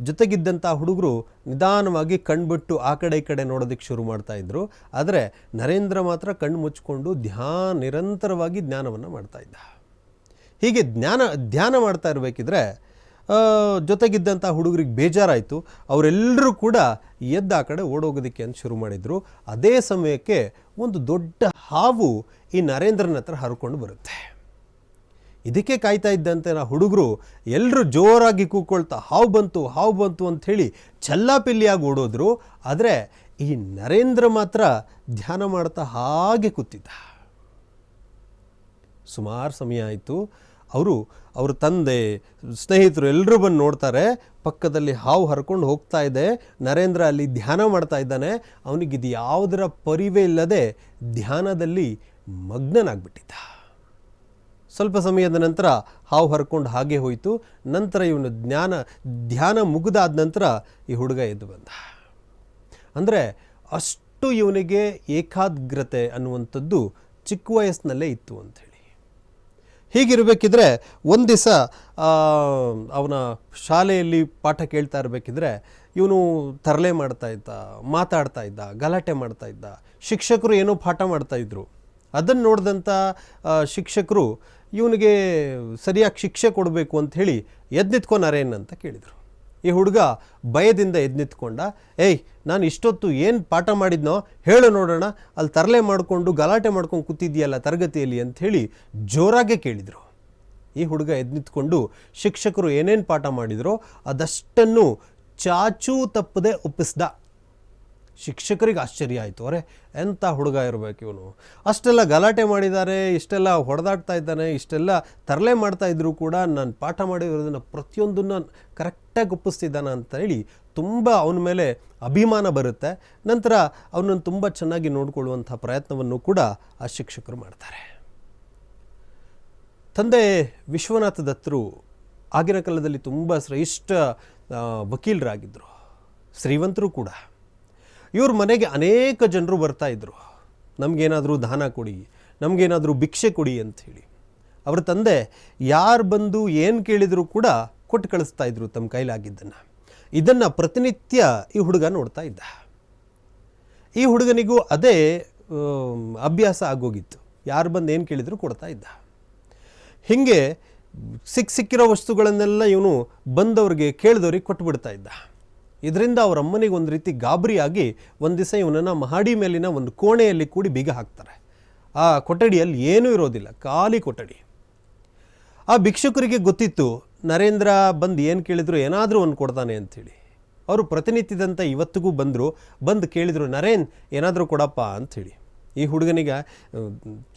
[SPEAKER 1] ಜೊತೆಗಿದ್ದಂಥ ಹುಡುಗರು ನಿಧಾನವಾಗಿ ಕಣ್ಬಿಟ್ಟು ಆ ಕಡೆ ಈ ಕಡೆ ನೋಡೋದಕ್ಕೆ ಶುರು ಮಾಡ್ತಾ ಇದ್ರು. ಆದರೆ ನರೇಂದ್ರ ಮಾತ್ರ ಕಣ್ಣು ಮುಚ್ಕೊಂಡು ಧ್ಯಾನ ನಿರಂತರವಾಗಿ ಜ್ಞಾನವನ್ನು ಮಾಡ್ತಾ ಇದ್ದ. ಹೀಗೆ ಜ್ಞಾನ, ಧ್ಯಾನ ಮಾಡ್ತಾ ಇರಬೇಕಿದ್ರೆ ಜೊತೆಗಿದ್ದಂಥ ಹುಡುಗರಿಗೆ ಬೇಜಾರಾಯಿತು. ಅವರೆಲ್ಲರೂ ಕೂಡ ಎದ್ದ ಆ ಕಡೆ ಓಡೋಗೋದಕ್ಕೆ ಅಂತ ಶುರು ಮಾಡಿದರು. ಅದೇ ಸಮಯಕ್ಕೆ ಒಂದು ದೊಡ್ಡ ಹಾವು ಈ ನರೇಂದ್ರನ ಹತ್ರ ಹರ್ಕೊಂಡು ಬರುತ್ತೆ. ಇದಕ್ಕೆ ಕಾಯ್ತಾ ಇದ್ದಂತೆ ನಾ ಹುಡುಗರು ಎಲ್ಲರೂ ಜೋರಾಗಿ ಕೂಕ್ಕೊಳ್ತಾ ಹಾವು ಬಂತು ಹಾವು ಬಂತು ಅಂಥೇಳಿ ಚಲ್ಲಾಪಿಲ್ಲಿಯಾಗಿ ಓಡೋದ್ರು. ಆದರೆ ಈ ನರೇಂದ್ರ ಮಾತ್ರ ಧ್ಯಾನ ಮಾಡ್ತಾ ಹಾಗೆ ಕೂತಿದ್ದ. ಸುಮಾರು ಸಮಯ ಆಯಿತು. ಅವರು, ಅವ್ರ ತಂದೆ, ಸ್ನೇಹಿತರು ಎಲ್ಲರೂ ಬಂದು ನೋಡ್ತಾರೆ. ಪಕ್ಕದಲ್ಲಿ ಹಾವು ಹರ್ಕೊಂಡು ಹೋಗ್ತಾ ಇದೆ. ನರೇಂದ್ರ ಅಲ್ಲಿ ಧ್ಯಾನ ಮಾಡ್ತಾ ಇದ್ದಾನೆ. ಅವನಿಗೆ ಇದು ಯಾವುದರ ಪರಿವೇ ಇಲ್ಲದೆ ಧ್ಯಾನದಲ್ಲಿ ಮಗ್ನನಾಗ್ಬಿಟ್ಟಿದ್ದ. ಸ್ವಲ್ಪ ಸಮಯದ ನಂತರ ಹಾವು ಹರ್ಕೊಂಡು ಹಾಗೆ ಹೋಯಿತು. ನಂತರ ಇವನು ಜ್ಞಾನ, ಧ್ಯಾನ ಮುಗಿದಾದ ನಂತರ ಈ ಹುಡುಗ ಎದ್ದು ಬಂದ. ಅಂದರೆ ಅಷ್ಟು ಇವನಿಗೆ ಏಕಾಗ್ರತೆ ಅನ್ನುವಂಥದ್ದು ಚಿಕ್ಕ ವಯಸ್ಸಿನಲ್ಲೇ ಇತ್ತು ಅಂಥೇಳಿ ಹೀಗಿರಬೇಕಿದ್ರೆ ಒಂದು ದಿವಸ ಅವನ ಶಾಲೆಯಲ್ಲಿ ಪಾಠ ಕೇಳ್ತಾ ಇರಬೇಕಿದ್ರೆ ಇವನು ತರಲೆ ಮಾಡ್ತಾ ಇದ್ದ, ಮಾತಾಡ್ತಾ ಇದ್ದ, ಗಲಾಟೆ ಮಾಡ್ತಾ ಇದ್ದ, ಶಿಕ್ಷಕರು ಏನೋ ಪಾಠ ಮಾಡ್ತಾ ಇದ್ರು. ಅದನ್ನು ನೋಡಿದಂಥ ಶಿಕ್ಷಕರು ಇವನಿಗೆ ಸರಿಯಾಗಿ ಶಿಕ್ಷೆ ಕೊಡಬೇಕು ಅಂತ ಹೇಳಿ ಎದ್ದು ನಿಂತ್ಕೊ ನರೇನ್ ಅಂತ ಕೇಳಿದರು. ಈ ಹುಡುಗ ಭಯದಿಂದ ಎದ್ದು ನಿಂತ್ಕೊಂಡ ಏಯ್, ನಾನು ಇಷ್ಟೊತ್ತು ಏನು ಪಾಠ ಮಾಡಿದ್ನೋ ಹೇಳು ನೋಡೋಣ, ಅಲ್ಲಿ ತರಲೆ ಮಾಡಿಕೊಂಡು ಗಲಾಟೆ ಮಾಡ್ಕೊಂಡು ಕೂತಿದ್ಯಲ್ಲ ತರಗತಿಯಲ್ಲಿ ಅಂಥೇಳಿ ಜೋರಾಗೆ ಕೇಳಿದರು. ಈ ಹುಡುಗ ಎದ್ದು ನಿಂತ್ಕೊಂಡು ಶಿಕ್ಷಕರು ಏನೇನು ಪಾಠ ಮಾಡಿದರೋ ಅದಷ್ಟನ್ನು ಚಾಚೂ ತಪ್ಪದೆ ಒಪ್ಪಿಸ್ದ. ಶಿಕ್ಷಕರಿಗೆ ಆಶ್ಚರ್ಯ ಆಯಿತು. ಅರೆ, ಎಂಥ ಹುಡುಗ ಇರಬೇಕು ಇವನು? ಅಷ್ಟೆಲ್ಲ ಗಲಾಟೆ ಮಾಡಿದ್ದಾರೆ ಇಷ್ಟೆಲ್ಲ ಹೊಡೆದಾಡ್ತಾ ಇದ್ದಾನೆ, ಇಷ್ಟೆಲ್ಲ ತರಲೆ ಮಾಡ್ತಾ ಇದ್ದರೂ ಕೂಡ ನಾನು ಪಾಠ ಮಾಡಿರೋದನ್ನು ಪ್ರತಿಯೊಂದನ್ನು ಕರೆಕ್ಟಾಗಿ ಒಪ್ಪಿಸ್ತಿದ್ದಾನೆ ಅಂತ ಹೇಳಿ ತುಂಬ ಅವನ ಮೇಲೆ ಅಭಿಮಾನ ಬರುತ್ತೆ. ನಂತರ ಅವನನ್ನು ತುಂಬ ಚೆನ್ನಾಗಿ ನೋಡಿಕೊಳ್ಳುವಂಥ ಪ್ರಯತ್ನವನ್ನು ಕೂಡ ಆ ಶಿಕ್ಷಕರು ಮಾಡ್ತಾರೆ. ತಂದೆ ವಿಶ್ವನಾಥ ದತ್ತರು ಆಗಿನ ಕಾಲದಲ್ಲಿ ತುಂಬ ಶ್ರೇಷ್ಠ ವಕೀಲರಾಗಿದ್ದರು ಶ್ರೀವಂತರು ಕೂಡ. ಇವ್ರ ಮನೆಗೆ ಅನೇಕ ಜನರು ಬರ್ತಾ ಇದ್ದರು ನಮಗೇನಾದರೂ ದಾನ ಕೊಡಿ, ನಮಗೇನಾದರೂ ಭಿಕ್ಷೆ ಕೊಡಿ ಅಂಥೇಳಿ ಅವ್ರ ತಂದೆ ಯಾರು ಬಂದು ಏನು ಕೇಳಿದರೂ ಕೂಡ ಕೊಟ್ಟು ಕಳಿಸ್ತಾ ಇದ್ರು ತಮ್ಮ ಕೈಲಾಗಿದ್ದನ್ನು. ಇದನ್ನು ಪ್ರತಿನಿತ್ಯ ಈ ಹುಡುಗ ನೋಡ್ತಾ ಇದ್ದ. ಈ ಹುಡುಗನಿಗೂ ಅದೇ ಅಭ್ಯಾಸ ಆಗೋಗಿತ್ತು. ಯಾರು ಬಂದು ಏನು ಕೇಳಿದರೂ ಕೊಡ್ತಾ ಇದ್ದ. ಹೀಗೆ ಸಿಕ್ಕ ಸಿಕ್ಕಿರೋ ವಸ್ತುಗಳನ್ನೆಲ್ಲ ಇವನು ಬಂದವ್ರಿಗೆ ಕೇಳಿದವ್ರಿಗೆ ಕೊಟ್ಬಿಡ್ತಾ ಇದ್ದ. ಇದರಿಂದ ಅವರ ಅಮ್ಮನಿಗೆ ಒಂದು ರೀತಿ ಗಾಬರಿಯಾಗಿ ಒಂದು ದಿವಸ ಇವನನ್ನು ಮಹಡಿ ಮೇಲಿನ ಒಂದು ಕೋಣೆಯಲ್ಲಿ ಕೂಡಿ ಬೀಗ ಹಾಕ್ತಾರೆ. ಆ ಕೊಠಡಿಯಲ್ಲಿ ಏನೂ ಇರೋದಿಲ್ಲ, ಖಾಲಿ ಕೊಠಡಿ. ಆ ಭಿಕ್ಷುಕರಿಗೆ ಗೊತ್ತಿತ್ತು, ನರೇಂದ್ರ ಬಂದು ಏನು ಕೇಳಿದ್ರು ಏನಾದರೂ ಒಂದು ಕೊಡ್ತಾನೆ ಅಂಥೇಳಿ ಅವರು ಪ್ರತಿನಿತ್ಯದಂಥ ಇವತ್ತಿಗೂ ಬಂದರು, ಬಂದು ಕೇಳಿದರು, ನರೇನ್ ಏನಾದರೂ ಕೊಡಪ್ಪ ಅಂಥೇಳಿ ಈ ಹುಡುಗನಿಗೆ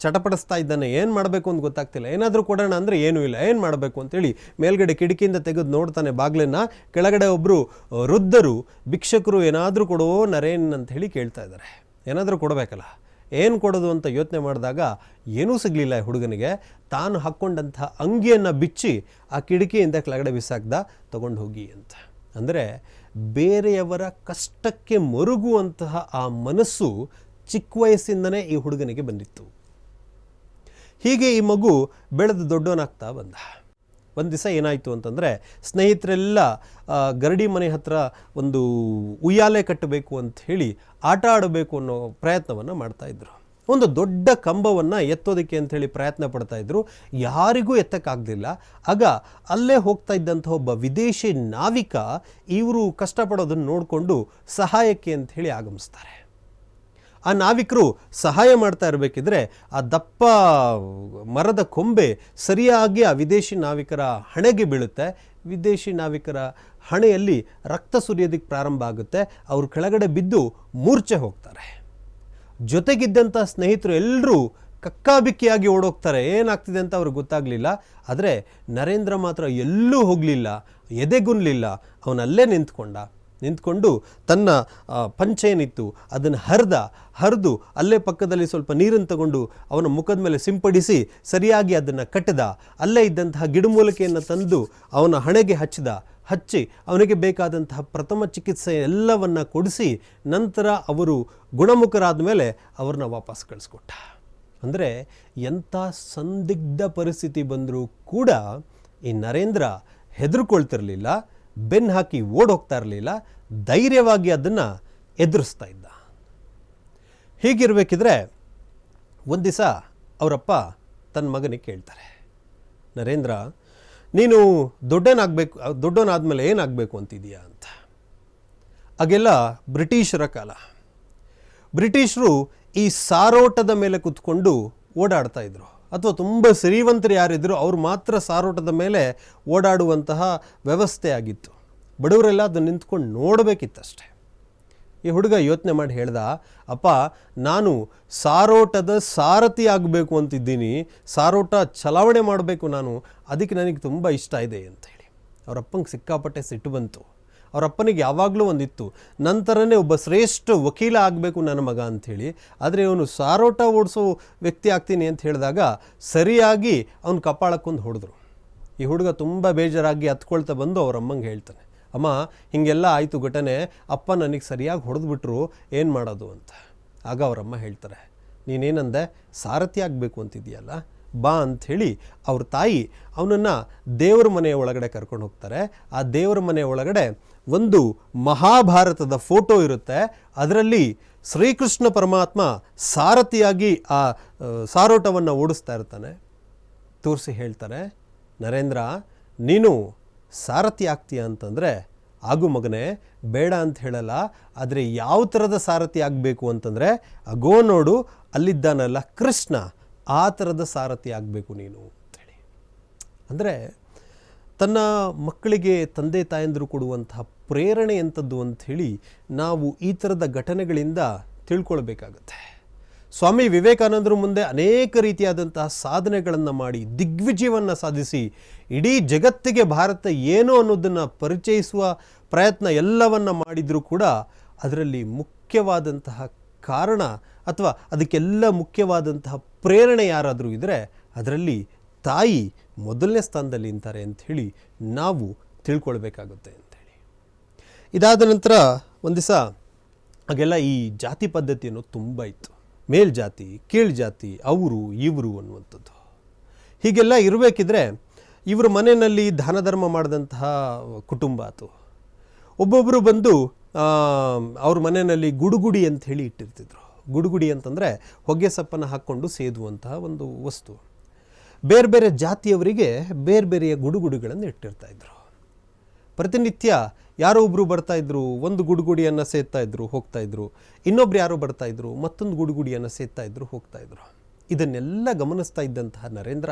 [SPEAKER 1] ಚಟಪಡಿಸ್ತಾ ಇದ್ದಾನೆ, ಏನು ಮಾಡಬೇಕು ಅಂತ ಗೊತ್ತಾಗ್ತಿಲ್ಲ. ಏನಾದರೂ ಕೊಡೋಣ ಅಂದರೆ ಏನೂ ಇಲ್ಲ, ಏನು ಮಾಡಬೇಕು ಅಂತೇಳಿ ಮೇಲ್ಗಡೆ ಕಿಟಕಿಯಿಂದ ತೆಗೆದು ನೋಡ್ತಾನೆ ಬಾಗ್ಲನ್ನು. ಕೆಳಗಡೆ ಒಬ್ಬರು ವೃದ್ಧರು, ಭಿಕ್ಷಕರು ಏನಾದರೂ ಕೊಡೋ ನರೇನ್ ಅಂತ ಹೇಳಿ ಕೇಳ್ತಾ ಇದ್ದಾರೆ. ಏನಾದರೂ ಕೊಡಬೇಕಲ್ಲ. ಏನು ಕೊಡೋದು ಅಂತ ಯೋಚನೆ ಮಾಡಿದಾಗ ಏನೂ ಸಿಗಲಿಲ್ಲ ಹುಡುಗನಿಗೆ. ತಾನು ಹಾಕ್ಕೊಂಡಂಥ ಅಂಗಿಯನ್ನು ಬಿಚ್ಚಿ ಆ ಕಿಟಕಿಯಿಂದ ಕೆಳಗಡೆ ಬಿಸಾಕ್ದ, ತಗೊಂಡು ಹೋಗಿ ಅಂತ. ಅಂದರೆ ಬೇರೆಯವರ ಕಷ್ಟಕ್ಕೆ ಮರುಗುವಂತಹ ಆ ಮನಸ್ಸು ಚಿಕ್ಕ ವಯಸ್ಸಿಂದನೇ ಈ ಹುಡುಗನಿಗೆ ಬಂದಿತ್ತು. ಹೀಗೆ ಈ ಮಗು ಬೆಳೆದು ದೊಡ್ಡವನಾಗ್ತಾ ಬಂದ. ಒಂದು ದಿವಸ ಏನಾಯಿತು ಅಂತಂದರೆ ಸ್ನೇಹಿತರೆಲ್ಲ ಗರಡಿ ಮನೆ ಹತ್ರ ಒಂದು ಉಯ್ಯಾಲೆ ಕಟ್ಟಬೇಕು ಅಂತ ಹೇಳಿ ಆಟ ಆಡಬೇಕು ಅನ್ನೋ ಪ್ರಯತ್ನವನ್ನು ಮಾಡ್ತಾಯಿದ್ರು ಒಂದು ದೊಡ್ಡ ಕಂಬವನ್ನು ಎತ್ತೋದಕ್ಕೆ ಅಂಥೇಳಿ ಪ್ರಯತ್ನ ಪಡ್ತಾ ಇದ್ರು. ಯಾರಿಗೂ ಎತ್ತಕ್ಕಾಗಲಿಲ್ಲ ಆಗ ಅಲ್ಲೇ ಹೋಗ್ತಾ ಇದ್ದಂಥ ಒಬ್ಬ ವಿದೇಶಿ ನಾವಿಕ ಇವರು ಕಷ್ಟಪಡೋದನ್ನು ನೋಡಿಕೊಂಡು ಸಹಾಯಕ್ಕೆ ಅಂಥೇಳಿ ಆಗಮಿಸ್ತಾರೆ. ಆ ನಾವಿಕರು ಸಹಾಯ ಮಾಡ್ತಾ ಇರಬೇಕಿದ್ರೆ ಆ ದಪ್ಪ ಮರದ ಕೊಂಬೆ ಸರಿಯಾಗಿ ಆ ವಿದೇಶಿ ನಾವಿಕರ ಹಣೆಗೆ ಬೀಳುತ್ತೆ. ವಿದೇಶಿ ನಾವಿಕರ ಹಣೆಯಲ್ಲಿ ರಕ್ತ ಸುರಿಯೋದಕ್ಕೆ ಪ್ರಾರಂಭ ಆಗುತ್ತೆ. ಅವರು ಕೆಳಗಡೆ ಬಿದ್ದು ಮೂರ್ಛೆ ಹೋಗ್ತಾರೆ. ಜೊತೆಗಿದ್ದಂಥ ಸ್ನೇಹಿತರು ಎಲ್ಲರೂ ಕಕ್ಕಾಬಿಕ್ಕಿಯಾಗಿ ಓಡೋಗ್ತಾರೆ. ಏನಾಗ್ತಿದೆ ಅಂತ ಅವ್ರಿಗೆ ಗೊತ್ತಾಗಲಿಲ್ಲ. ಆದರೆ ನರೇಂದ್ರ ಮಾತ್ರ ಎಲ್ಲೂ ಹೋಗಲಿಲ್ಲ, ಎದೆಗುನ್ಲಿಲ್ಲ, ಅವನಲ್ಲೇ ನಿಂತ್ಕೊಂಡ. ನಿಂತ್ಕೊಂಡು ತನ್ನ ಪಂಚೇನಿತ್ತು ಅದನ್ನು ಹರಿದ, ಹರಿದು ಅಲ್ಲೇ ಪಕ್ಕದಲ್ಲಿ ಸ್ವಲ್ಪ ನೀರನ್ನು ತಗೊಂಡು ಅವನ ಮುಖದ ಮೇಲೆ ಸಿಂಪಡಿಸಿ ಸರಿಯಾಗಿ ಅದನ್ನು ಕಟ್ಟಿದ. ಅಲ್ಲೇ ಇದ್ದಂತಹ ಗಿಡಮೂಲಿಕೆಯನ್ನು ತಂದು ಅವನ ಹಣೆಗೆ ಹಚ್ಚಿದ. ಹಚ್ಚಿ ಅವನಿಗೆ ಬೇಕಾದಂತಹ ಪ್ರಥಮ ಚಿಕಿತ್ಸೆ ಎಲ್ಲವನ್ನ ಕೊಡಿಸಿ ನಂತರ ಅವರು ಗುಣಮುಖರಾದ ಮೇಲೆ ಅವ್ರನ್ನ ವಾಪಸ್ ಕಳಿಸ್ಕೊಟ್ಟ. ಅಂದರೆ ಎಂಥ ಸಂದಿಗ್ಧ ಪರಿಸ್ಥಿತಿ ಬಂದರೂ ಕೂಡ ಈ ನರೇಂದ್ರ ಹೆದರ್ಕೊಳ್ತಿರಲಿಲ್ಲ. ಬೆನ್ನು ಹಾಕಿ ಓಡೋಗ್ತಾ ಇರಲಿಲ್ಲ, ಧೈರ್ಯವಾಗಿ ಅದನ್ನು ಎದುರಿಸ್ತಾ ಇದ್ದ. ಹೀಗಿರಬೇಕಿದ್ರೆ ಒಂದು ದಿವಸ ಅವರಪ್ಪ ತನ್ನ ಮಗನಿಗೆ ಕೇಳ್ತಾರೆ, ನರೇಂದ್ರ, ನೀನು ದೊಡ್ಡನಾಗಬೇಕು ದೊಡ್ಡವನಾದ್ಮೇಲೆ ಏನಾಗಬೇಕು ಅಂತಿದೀಯಾ ಅಂತ. ಹಾಗೆಲ್ಲ ಬ್ರಿಟಿಷರ ಕಾಲ. ಬ್ರಿಟಿಷರು ಈ ಸಾರೋಟದ ಮೇಲೆ ಕುತ್ಕೊಂಡು ಓಡಾಡ್ತಾ ಇದ್ರು. ಅಥವಾ ತುಂಬ ಶ್ರೀವಂತರು ಯಾರಿದ್ರು ಅವ್ರು ಮಾತ್ರ ಸಾರೋಟದ ಮೇಲೆ ಓಡಾಡುವಂತಹ ವ್ಯವಸ್ಥೆ ಆಗಿತ್ತು. ಬಡವರೆಲ್ಲ ಅದನ್ನು ನಿಂತ್ಕೊಂಡು ನೋಡಬೇಕಿತ್ತಷ್ಟೆ. ಈ ಹುಡುಗ ಯೋಚನೆ ಮಾಡಿ ಹೇಳ್ದ, ಅಪ್ಪ, ನಾನು ಸಾರೋಟದ ಸಾರಥಿ ಆಗಬೇಕು ಅಂತಿದ್ದೀನಿ. ಸಾರೋಟ ಚಲಾವಣೆ ಮಾಡಬೇಕು ನಾನು. ಅದಕ್ಕೆ ನನಗೆ ತುಂಬ ಇಷ್ಟ ಇದೆ ಅಂತ ಹೇಳಿ. ಅವರಪ್ಪಂಗೆ ಸಿಕ್ಕಾಪಟ್ಟೆ ಸಿಟ್ಟು ಬಂತು. ಅವ್ರ ಅಪ್ಪನಿಗೆ ಯಾವಾಗಲೂ ಒಂದಿತ್ತು, ನಂತರನೇ ಒಬ್ಬ ಶ್ರೇಷ್ಠ ವಕೀಲ ಆಗಬೇಕು ನನ್ನ ಮಗ ಅಂಥೇಳಿ. ಆದರೆ ಇವನು ಸಾರೋಟ ಓಡಿಸೋ ವ್ಯಕ್ತಿ ಆಗ್ತೀನಿ ಅಂತ ಹೇಳಿದಾಗ ಸರಿಯಾಗಿ ಅವನು ಕಪಾಳಕ್ಕೊಂದು ಹೊಡೆದ್ರು. ಈ ಹುಡುಗ ತುಂಬ ಬೇಜಾರಾಗಿ ಹತ್ಕೊಳ್ತಾ ಬಂದು ಅವ್ರ ಅಮ್ಮಂಗೆ ಹೇಳ್ತಾನೆ, ಅಮ್ಮ, ಹೀಗೆಲ್ಲ ಆಯಿತು ಘಟನೆ, ಅಪ್ಪ ನನಗೆ ಸರಿಯಾಗಿ ಹೊಡೆದ್ಬಿಟ್ರು, ಏನು ಮಾಡೋದು? ಅಂತ. ಆಗ ಅವರಮ್ಮ ಹೇಳ್ತಾರೆ, ನೀನೇನಂದೆ, ಸಾರಥಿ ಆಗಬೇಕು ಅಂತಿದೆಯಲ್ಲ ಬಾ ಅಂಥೇಳಿ ಅವ್ರ ತಾಯಿ ಅವನನ್ನು ದೇವರ ಮನೆಯ ಒಳಗಡೆ ಕರ್ಕೊಂಡು ಹೋಗ್ತಾರೆ. ಆ ದೇವರ ಮನೆಯ ಒಳಗಡೆ ಒಂದು ಮಹಾಭಾರತದ ಫೋಟೋ ಇರುತ್ತೆ. ಅದರಲ್ಲಿ ಶ್ರೀಕೃಷ್ಣ ಪರಮಾತ್ಮ ಸಾರಥಿಯಾಗಿ ಆ ಸಾರೋಟವನ್ನು ಓಡಿಸ್ತಾ ಇರ್ತಾನೆ. ತೋರಿಸಿ ಹೇಳ್ತಾರೆ, ನರೇಂದ್ರ, ನೀನು ಸಾರಥಿ ಆಗ್ತೀಯ ಅಂತಂದರೆ, ಆಗು ಮಗನೇ, ಬೇಡ ಅಂತ ಹೇಳಲ್ಲ. ಆದರೆ ಯಾವ ಥರದ ಸಾರಥಿ ಆಗಬೇಕು ಅಂತಂದರೆ, ಅಗೋ ನೋಡು, ಅಲ್ಲಿದ್ದಾನಲ್ಲ ಕೃಷ್ಣ. ಆ ಥರದ ಸಾರಥಿ ಆಗಬೇಕು ನೀನು ಅಂತೇಳಿ. ಅಂದರೆ ತನ್ನ ಮಕ್ಕಳಿಗೆ ತಂದೆ ತಾಯಂದರು ಕೊಡುವಂತಹ ಪ್ರೇರಣೆ ಎಂಥದ್ದು ಅಂಥೇಳಿ ನಾವು ಈ ಥರದ ಘಟನೆಗಳಿಂದ ತಿಳ್ಕೊಳ್ಬೇಕಾಗತ್ತೆ. ಸ್ವಾಮಿ ವಿವೇಕಾನಂದರು ಮುಂದೆ ಅನೇಕ ರೀತಿಯಾದಂತಹ ಸಾಧನೆಗಳನ್ನು ಮಾಡಿ ದಿಗ್ವಿಜಯವನ್ನು ಸಾಧಿಸಿ ಇಡೀ ಜಗತ್ತಿಗೆ ಭಾರತ ಏನು ಅನ್ನೋದನ್ನು ಪರಿಚಯಿಸುವ ಪ್ರಯತ್ನ ಎಲ್ಲವನ್ನು ಮಾಡಿದರೂ ಕೂಡ ಅದರಲ್ಲಿ ಮುಖ್ಯವಾದಂತಹ ಕಾರಣ ಅಥವಾ ಅದಕ್ಕೆಲ್ಲ ಮುಖ್ಯವಾದಂತಹ ಪ್ರೇರಣೆ ಯಾರಾದರೂ ಇದ್ದರೆ ಅದರಲ್ಲಿ ತಾಯಿ ಮೊದಲನೇ ಸ್ಥಾನದಲ್ಲಿ ನಿಂತಾರೆ ಅಂಥೇಳಿ ನಾವು ತಿಳ್ಕೊಳ್ಬೇಕಾಗುತ್ತೆ ಅಂಥೇಳಿ ಇದಾದ ನಂತರ ಒಂದು ದಿವಸ ಹಾಗೆಲ್ಲ ಈ ಜಾತಿ ಪದ್ಧತಿ ಅನ್ನೋದು ತುಂಬ ಇತ್ತು. ಮೇಲ್ಜಾತಿ ಕೀಳ್ಜಾತಿ ಅವರು, ಇವರು ಅನ್ನುವಂಥದ್ದು. ಹೀಗೆಲ್ಲ ಇರಬೇಕಿದ್ರೆ ಇವ್ರ ಮನೆಯಲ್ಲಿ ದಾನ ಧರ್ಮ ಮಾಡಿದಂತಹ ಕುಟುಂಬ ಆತು ಒಬ್ಬೊಬ್ಬರು ಬಂದು ಅವ್ರ ಮನೆಯಲ್ಲಿ ಗುಡುಗುಡಿ ಅಂತ ಹೇಳಿ ಇಟ್ಟಿರ್ತಿದ್ರು. ಗುಡುಗುಡಿ ಅಂತಂದರೆ ಹೊಗೆ ಸಪ್ಪನ್ನು ಹಾಕ್ಕೊಂಡು ಸೇದುವಂತಹ ಒಂದು ವಸ್ತು. ಬೇರೆ ಬೇರೆ ಜಾತಿಯವರಿಗೆ ಬೇರೆ ಬೇರೆಯ ಗುಡುಗುಡಿಗಳನ್ನು ಇಟ್ಟಿರ್ತಾ ಇದ್ರು. ಪ್ರತಿನಿತ್ಯ ಯಾರೋ ಒಬ್ಬರು ಬರ್ತಾ ಇದ್ರು, ಒಂದು ಗುಡುಗುಡಿಯನ್ನು ಸೇದ್ತಾ ಇದ್ರು, ಹೋಗ್ತಾ ಇದ್ರು. ಇನ್ನೊಬ್ರು ಯಾರೋ ಬರ್ತಾ ಇದ್ರು, ಮತ್ತೊಂದು ಗುಡುಗುಡಿಯನ್ನು ಹೋಗ್ತಾ ಇದ್ರು. ಇದನ್ನೆಲ್ಲ ಗಮನಿಸ್ತಾ ಇದ್ದಂತಹ ನರೇಂದ್ರ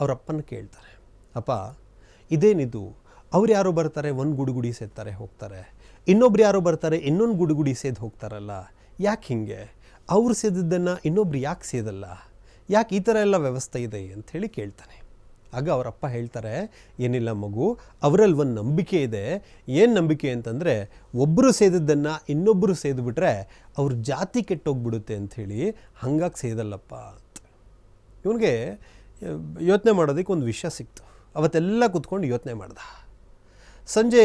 [SPEAKER 1] ಅವರಪ್ಪನ ಕೇಳ್ತಾರೆ. ಅಪ್ಪ, ಇದೇನಿದು? ಅವ್ರು ಯಾರೋ ಬರ್ತಾರೆ, ಒಂದು ಗುಡುಗುಡಿ ಸೇತಾರೆ ಹೋಗ್ತಾರೆ. ಇನ್ನೊಬ್ರು ಯಾರೋ ಬರ್ತಾರೆ, ಇನ್ನೊಂದು ಗುಡುಗುಡಿ ಸೇದು ಹೋಗ್ತಾರಲ್ಲ. ಯಾಕೆ ಹಿಂಗೆ? ಅವ್ರು ಸೇದಿದ್ದನ್ನು ಇನ್ನೊಬ್ರು ಯಾಕೆ ಸೇದಲ್ಲ? ಯಾಕೆ ಈ ಥರ ಎಲ್ಲ ವ್ಯವಸ್ಥೆ ಇದೆ ಅಂಥೇಳಿ ಕೇಳ್ತಾನೆ. ಆಗ ಅವರಪ್ಪ ಹೇಳ್ತಾರೆ, ಏನಿಲ್ಲ ಮಗು, ಅವರಲ್ಲಿ ಒಂದು ನಂಬಿಕೆ ಇದೆ. ಏನು ನಂಬಿಕೆ ಅಂತಂದರೆ ಒಬ್ಬರು ಸೇದಿದ್ದನ್ನು ಇನ್ನೊಬ್ಬರು ಸೇದ್ಬಿಟ್ರೆ ಅವ್ರ ಜಾತಿ ಕೆಟ್ಟೋಗ್ಬಿಡುತ್ತೆ ಅಂಥೇಳಿ ಹಂಗಾಗಿ ಸೇದಲ್ಲಪ್ಪ ಅಂತ. ಇವನಿಗೆ ಯೋಚನೆ ಮಾಡೋದಕ್ಕೆ ಒಂದು ವಿಷಯ ಸಿಕ್ತು. ಅವತ್ತೆಲ್ಲ ಕೂತ್ಕೊಂಡು ಯೋಚನೆ ಮಾಡ್ದ. ಸಂಜೆ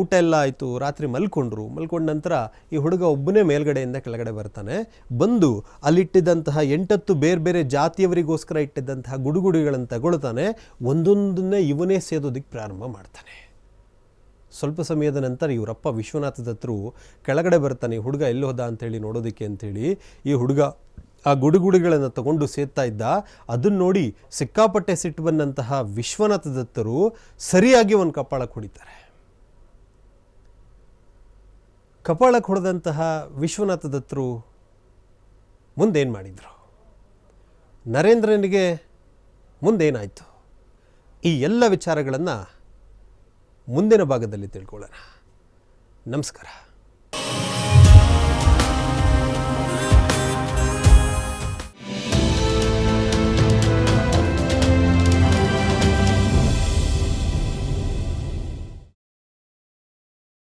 [SPEAKER 1] ಊಟ ಎಲ್ಲ ಆಯಿತು, ರಾತ್ರಿ ಮಲ್ಕೊಂಡ್ರು. ಮಲ್ಕೊಂಡ ನಂತರ ಈ ಹುಡುಗ ಒಬ್ಬನೇ ಮೇಲ್ಗಡೆಯಿಂದ ಕೆಳಗಡೆ ಬರ್ತಾನೆ. ಬಂದು ಅಲ್ಲಿಟ್ಟಿದ್ದಂತಹ ಎಂಟತ್ತು ಬೇರೆ ಬೇರೆ ಜಾತಿಯವರಿಗೋಸ್ಕರ ಇಟ್ಟಿದ್ದಂತಹ ಗುಡುಗುಡಿಗಳನ್ನು ತಗೊಳ್ತಾನೆ. ಒಂದೊಂದನ್ನೇ ಇವನೇ ಸೇದೋದಕ್ಕೆ ಪ್ರಾರಂಭ ಮಾಡ್ತಾನೆ. ಸ್ವಲ್ಪ ಸಮಯದ ನಂತರ ಇವರಪ್ಪ ವಿಶ್ವನಾಥ ದತ್ತರು ಕೆಳಗಡೆ ಬರ್ತಾನೆ. ಈ ಹುಡುಗ ಎಲ್ಲಿ ಹೋದ ಅಂತೇಳಿ ನೋಡೋದಕ್ಕೆ ಅಂಥೇಳಿ ಈ ಹುಡುಗ ಆ ಗುಡುಗುಡಿಗಳನ್ನು ತಗೊಂಡು ಸೇರ್ತಾ ಇದ್ದ. ಅದನ್ನು ನೋಡಿ ಸಿಕ್ಕಾಪಟ್ಟೆ ಸಿಟ್ಟು ಬಂದಂತಹ ವಿಶ್ವನಾಥ ದತ್ತರು ಸರಿಯಾಗಿ ಒಂದು ಕಪಾಳಕ್ಕೆ ಹೊಡಿತಾರೆ ಕಪಾಳಕ್ಕೆ ಹೊಡೆದಂತಹ ವಿಶ್ವನಾಥ ದತ್ತರು ಮುಂದೇನು ಮಾಡಿದರು? ನರೇಂದ್ರನಿಗೆ ಮುಂದೇನಾಯಿತು? ಈ ಎಲ್ಲ ವಿಚಾರಗಳನ್ನು ಮುಂದಿನ ಭಾಗದಲ್ಲಿ ತಿಳ್ಕೊಳ್ಳೋಣ. ನಮಸ್ಕಾರ.